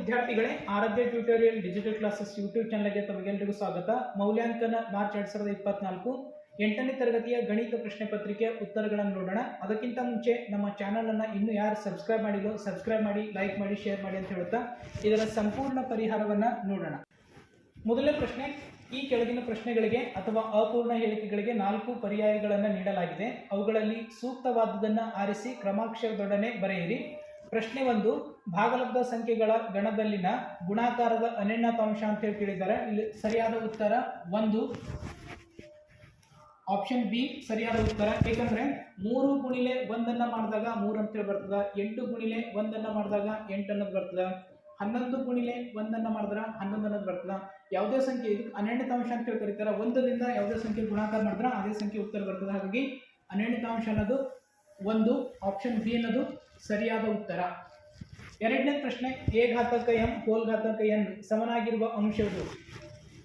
ವಿದ್ಯಾರ್ಥಿಗಳೇ, Aaradhya tutorial, digital classes YouTube ಚಾನಲ್ಗೆ ತಮಗೆಲ್ಲರಿಗೂ ಸ್ವಾಗತ. ಮೌಲ್ಯಾಂಕನ ಮಾರ್ಚ್ ಎರಡ್ ಸಾವಿರದ ಇಪ್ಪತ್ನಾಲ್ಕು, ಎಂಟನೇ ತರಗತಿಯ ಗಣಿತ ಪ್ರಶ್ನೆ ಪತ್ರಿಕೆಯ ಉತ್ತರಗಳನ್ನು ನೋಡೋಣ. ಅದಕ್ಕಿಂತ ಮುಂಚೆ ನಮ್ಮ ಚಾನಲ್ ಅನ್ನ ಇನ್ನೂ ಯಾರು ಸಬ್ಸ್ಕ್ರೈಬ್ ಮಾಡಿಲ್ಲೋ ಸಬ್ಸ್ಕ್ರೈಬ್ ಮಾಡಿ, ಲೈಕ್ ಮಾಡಿ, ಶೇರ್ ಮಾಡಿ ಅಂತ ಹೇಳುತ್ತಾ, ಇದರ ಸಂಪೂರ್ಣ ಪರಿಹಾರವನ್ನ ನೋಡೋಣ. ಮೊದಲನೇ ಪ್ರಶ್ನೆ, ಈ ಕೆಳಗಿನ ಪ್ರಶ್ನೆಗಳಿಗೆ ಅಥವಾ ಅಪೂರ್ಣ ಹೇಳಿಕೆಗಳಿಗೆ ನಾಲ್ಕು ಪರ್ಯಾಯಗಳನ್ನು ನೀಡಲಾಗಿದೆ. ಅವುಗಳಲ್ಲಿ ಸೂಕ್ತವಾದದನ್ನ ಆರಿಸಿ, ಕ್ರಮಾಕ್ಷರದೊಡನೆ ಬರೆಯಿರಿ. ಪ್ರಶ್ನೆ ಒಂದು ಭಾಗಲಬ್ಧ ಸಂಖ್ಯೆಗಳ ಗಣದಲ್ಲಿನ ಗುಣಾಕಾರದ ಅನನ್ಯತಾಂಶ ಅಂತ ಹೇಳಿ ಕೇಳಿದ್ದಾರೆ. ಇಲ್ಲಿ ಸರಿಯಾದ ಉತ್ತರ ಒಂದು. ಆಪ್ಷನ್ ಬಿ ಸರಿಯಾದ ಉತ್ತರ. ಏಕೆಂದ್ರೆ ಮೂರು ಗುಣಿಲೆ ಒಂದನ್ನ ಮಾಡಿದಾಗ ಮೂರು ಅಂತೇಳಿ ಬರ್ತದ. ಎಂಟು ಗುಣಿಲೆ ಒಂದನ್ನ ಮಾಡಿದಾಗ ಎಂಟು ಅನ್ನೋದು ಬರ್ತದ. ಹನ್ನೊಂದು ಗುಣಿಲೆ ಒಂದನ್ನ ಮಾಡಿದ್ರ ಹನ್ನೊಂದು ಅನ್ನೋದು ಬರ್ತದ. ಯಾವುದೇ ಸಂಖ್ಯೆ ಇದು ಅನನ್ಯತಾಂಶ ಅಂತ ಹೇಳಿ ಕರೀತಾರೆ. ಒಂದರಿಂದ ಯಾವುದೇ ಸಂಖ್ಯೆ ಗುಣಾಕಾರ ಮಾಡಿದ್ರ ಅದೇ ಸಂಖ್ಯೆ ಉತ್ತರ ಬರ್ತದೆ. ಹಾಗಾಗಿ ಅನನ್ಯತಾಂಶ ಅನ್ನೋದು ಒಂದು ಆಪ್ಷನ್ ಬಿ ಅನ್ನೋದು ಸರಿಯಾದ ಉತ್ತರ. ಎರಡನೇ ಪ್ರಶ್ನೆ ಎ ಘಾತಕ ಎಂ ಹೋಲ್ ಘಾತಕ ಎನ್ ಸಮನಾಗಿರುವ ಅಂಶವು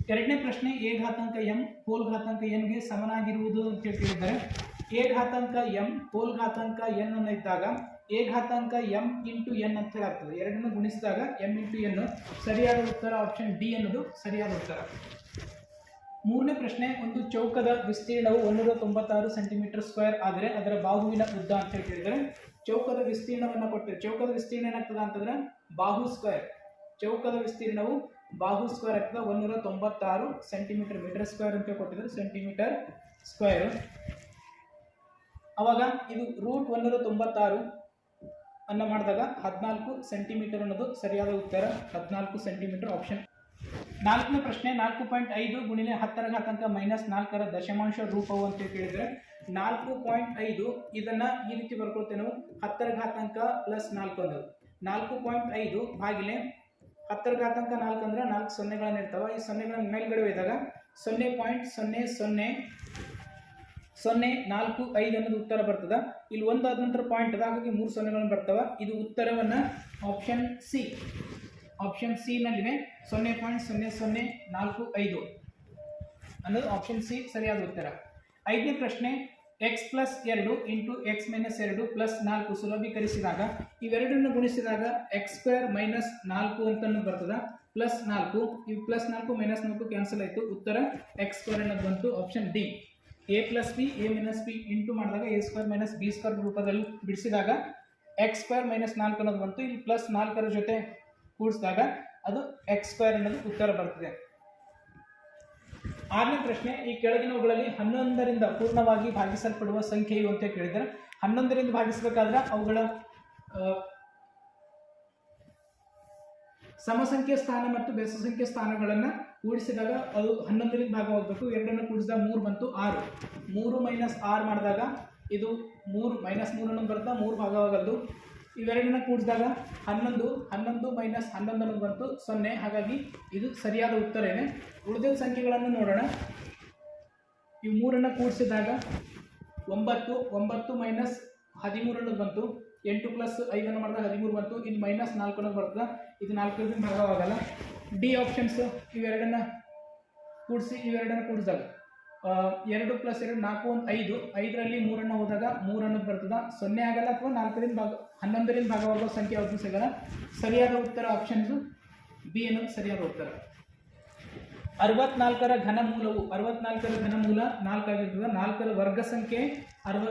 ಎರಡನೇ ಪ್ರಶ್ನೆ ಎ ಘಾತಾಂಕ ಎಂ ಹೋಲ್ ಘಾತಾಂಕ ಎನ್ಗೆ ಸಮನಾಗಿರುವುದು ಅಂತ ಕೇಳಿದ್ದಾರೆ ಎ ಘಾತಾಂಕ ಎಂ ಹೋಲ್ ಘಾತಾಂಕ ಎನ್ ಅನ್ನು ಇದ್ದಾಗ ಎ ಘಾತಾಂಕ ಎಂ ಇಂಟು ಎನ್ ಅಂತ ಹೇಳಾಗ್ತದೆ ಎರಡನ್ನು ಗುಣಿಸಿದಾಗ ಎಂ ಇಂಟು ಎನ್ ಸರಿಯಾದ ಉತ್ತರ ಆಪ್ಷನ್ ಡಿ ಅನ್ನೋದು ಸರಿಯಾದ ಉತ್ತರ. ಮೂರನೇ ಪ್ರಶ್ನೆ, ಒಂದು ಚೌಕದ ವಿಸ್ತೀರ್ಣವು ಒಂದೂರ ತೊಂಬತ್ತಾರು ಸೆಂಟಿಮೀಟರ್ ಸ್ಕ್ವೇರ್ ಆದರೆ ಅದರ ಬಾಹುವಿನ ಉದ್ದ ಅಂತ ಹೇಳಿ ಕೇಳಿದರೆ ಚೌಕದ ವಿಸ್ತೀರ್ಣವನ್ನು ಕೊಟ್ಟಿದೆ ಚೌಕದ ವಿಸ್ತೀರ್ಣ ಏನಾಗ್ತದೆ ಅಂತಂದ್ರೆ ಬಾಹು ಸ್ಕ್ವೇರ್ ಚೌಕದ ವಿಸ್ತೀರ್ಣವು ಬಾಹು ಸ್ಕ್ವೇರ್ ಆಗ್ತದೆ. ಒಂದೂರ ತೊಂಬತ್ತಾರು ಸೆಂಟಿಮೀಟರ್ ಮೀಟರ್ ಸ್ಕ್ವೇರ್ ಅಂತ ಕೊಟ್ಟಿದ್ರು. ಸೆಂಟಿಮೀಟರ್ ಸ್ಕ್ವೇರ್ ಅವಾಗ ಇದು ರೂಟ್ ಒಂದೂರ ತೊಂಬತ್ತಾರು ಅನ್ನ ಮಾಡಿದಾಗ ಹದಿನಾಲ್ಕು ಸೆಂಟಿಮೀಟರ್ ಅನ್ನೋದು ಸರಿಯಾದ ಉತ್ತರ. ಹದಿನಾಲ್ಕು ಸೆಂಟಿಮೀಟರ್ ಆಪ್ಷನ್ ನಾಲ್ಕನೇ ಪ್ರಶ್ನೆ ನಾಲ್ಕು ಪಾಯಿಂಟ್ ಐದು ಗುಣಿಲೆ ಹತ್ತರ ಘಾತಾಂಕ ಮೈನಸ್ ನಾಲ್ಕರ ದಶಮಾಂಶ ರೂಪವು ಅಂತ ಕೇಳಿದರೆ ನಾಲ್ಕು ಪಾಯಿಂಟ್ ಐದು ಇದನ್ನ ಈ ರೀತಿ ಬರ್ಕೊಳ್ತೇವೆ ನಾವು. ಹತ್ತರ ಘಾತಾಂಕ ಪ್ಲಸ್ ನಾಲ್ಕು ಅಂದ್ರೆ. ನಾಲ್ಕು ಪಾಯಿಂಟ್ ಐದು ಭಾಗಿಲೆ ಹತ್ತರ ಘಾತಾಂಕ ನಾಲ್ಕು ಅಂದ್ರೆ ನಾಲ್ಕು ಸೊನ್ನೆಗಳನ್ನ ಇರ್ತಾವ. ಈ ಸೊನ್ನೆಗಳನ್ನ ಮೇಲ್ಗಡೆ ಒಯ್ದಾಗ ಸೊನ್ನೆ ಪಾಯಿಂಟ್ ಸೊನ್ನೆ ಸೊನ್ನೆ ಸೊನ್ನೆ ನಾಲ್ಕು ಐದು ಅನ್ನೋದು ಉತ್ತರ ಬರ್ತದ. ಇಲ್ಲಿ ಒಂದಾದ ನಂತರ ಪಾಯಿಂಟ್ ಅದ ಹಾಗಾಗಿ ಮೂರು ಸೊನ್ನೆಗಳನ್ನು ಬರ್ತಾವ. ಇದು ಉತ್ತರವನ್ನ ಆಪ್ಷನ್ ಸಿ ಆಪ್ಷನ್ ಸಿ ನಲ್ಲಿವೆ ಸೊನ್ನೆ ಪಾಯಿಂಟ್ ಸೊನ್ನೆ ಸೊನ್ನೆ ನಾಲ್ಕು ಐದು. ಅನ್ನೋದು ಆಪ್ಷನ್ ಸಿ ಸರಿಯಾದ ಉತ್ತರ. ಐದನೇ ಪ್ರಶ್ನೆ ಎಕ್ಸ್ ಪ್ಲಸ್ ಎರಡು ಇಂಟು ಎಕ್ಸ್ ಮೈನಸ್ ಎರಡು ಪ್ಲಸ್ ನಾಲ್ಕು ಸುಲಭೀಕರಿಸಿದಾಗ ಇವೆರಡನ್ನು ಗುಣಿಸಿದಾಗ ಎಕ್ಸ್ ಸ್ಕ್ವೇರ್ ಮೈನಸ್ ನಾಲ್ಕು ಅಂತ ಬರ್ತದ. ಪ್ಲಸ್ ನಾಲ್ಕು ಇವು ಪ್ಲಸ್ ನಾಲ್ಕು ಮೈನಸ್ ನಾಲ್ಕು ಕ್ಯಾನ್ಸಲ್ ಆಯಿತು. ಉತ್ತರ ಎಕ್ಸ್ ಸ್ಕ್ವೇರ್ ಅನ್ನೋದು ಬಂತು option D A plus B A minus B into ಮಾಡಿದಾಗ A square minus B square ರೂಪದಲ್ಲಿ ಬಿಡಿಸಿದಾಗ ಎಕ್ಸ್ ಸ್ಕ್ವೇರ್ ಮೈನಸ್ ನಾಲ್ಕು ಅನ್ನೋದು ಬಂತು. ಇಲ್ಲಿ ಪ್ಲಸ್ ನಾಲ್ಕರ ಜೊತೆ ಕೂಡಿಸಿದಾಗ ಅದು ಎಕ್ಸ್ ಸ್ಕ್ವೇರ್ ಅನ್ನೋದು ಉತ್ತರ ಬರ್ತದೆ. ಆರನೇ ಪ್ರಶ್ನೆ, ಈ ಕೆಳಗಿನವುಗಳಲ್ಲಿ ಹನ್ನೊಂದರಿಂದ ಪೂರ್ಣವಾಗಿ ಭಾಗಿಸಲ್ಪಡುವ ಸಂಖ್ಯೆಯು ಅಂತ ಕೇಳಿದರೆ ಹನ್ನೊಂದರಿಂದ ಭಾಗಿಸಬೇಕಾದ್ರೆ ಅವುಗಳ ಸಮ ಸಮಸಂಖ್ಯೆ ಸ್ಥಾನ ಮತ್ತು ಬೆಸಸಂಖ್ಯೆ ಸ್ಥಾನಗಳನ್ನು ಕೂಡಿಸಿದಾಗ ಅದು ಹನ್ನೊಂದರಿಂದ ಭಾಗವಾಗಬೇಕು. ಎರಡನ್ನು ಕೂಡಿಸಿದಾಗ ಮೂರು ಬಂತು ಆರು. ಮೂರು ಮೈನಸ್ ಆರು ಮಾಡಿದಾಗ ಇದು ಮೂರು ಮೈನಸ್ ಮೂರನ್ನು ಬರ್ತಾ ಮೂರು ಭಾಗವಾಗಲ್ದು. ಇವೆರಡನ್ನ ಕೂಡಿದಾಗ ಹನ್ನೊಂದು ಹನ್ನೊಂದು ಮೈನಸ್ ಹನ್ನೊಂದು ಅನ್ನೋದು ಬಂತು ಸೊನ್ನೆ. ಹಾಗಾಗಿ ಇದು ಸರಿಯಾದ ಉತ್ತರವೇ ಉಳಿದ ಸಂಖ್ಯೆಗಳನ್ನು ನೋಡೋಣ. ಈ ಮೂರನ್ನು ಕೂಡಿಸಿದಾಗ ಒಂಬತ್ತು ಒಂಬತ್ತು ಮೈನಸ್ ಹದಿಮೂರು ಅನ್ನೋದು ಬಂತು. ಎಂಟು ಪ್ಲಸ್ ಐದನ್ನು ಮಾಡಿದಾಗ ಹದಿಮೂರು ಬಂತು. ಇದು ಮೈನಸ್ ನಾಲ್ಕು ಅನ್ನೋದು ಬರ್ತದೆ. ಇದು ನಾಲ್ಕರಿಂದ ಭಾಗವಾಗಲ್ಲ. ಡಿ ಆಪ್ಷನ್ಸ್ ಇವೆರಡನ್ನು ಕೂಡಿಸಿ, ಇವೆರಡನ್ನು ಕೂಡಿಸಿದಾಗ. ಎರಡು ಪ್ಲಸ್ ಎರಡು ನಾಲ್ಕು ಒಂದು ಐದು, ಐದರಲ್ಲಿ ಮೂರನ್ನು ಹೋದಾಗ ಮೂರನ್ನು ಬರ್ತದ. ಸೊನ್ನೆ ಆಗಲ್ಲ ಅಥವಾ ನಾಲ್ಕರಿಂದ ಭಾಗ, ಹನ್ನೊಂದರಿಂದ ಭಾಗವಾಗುವ ಸಂಖ್ಯೆ ಯಾವುದು ಸಿಗಲ್ಲ. ಸರಿಯಾದ ಉತ್ತರ ಆಪ್ಷನ್ಸು ಬಿ ಅನ್ನೋದು ಸರಿಯಾದ ಉತ್ತರ. ಅರವತ್ನಾಲ್ಕರ ಘನ ಮೂಲವು ಅರವತ್ನಾಲ್ಕರ ಘನ ಮೂಲ ನಾಲ್ಕಾಗಿರ್ತದೆ ನಾಲ್ಕರ ವರ್ಗ ಸಂಖ್ಯೆ ಅರವ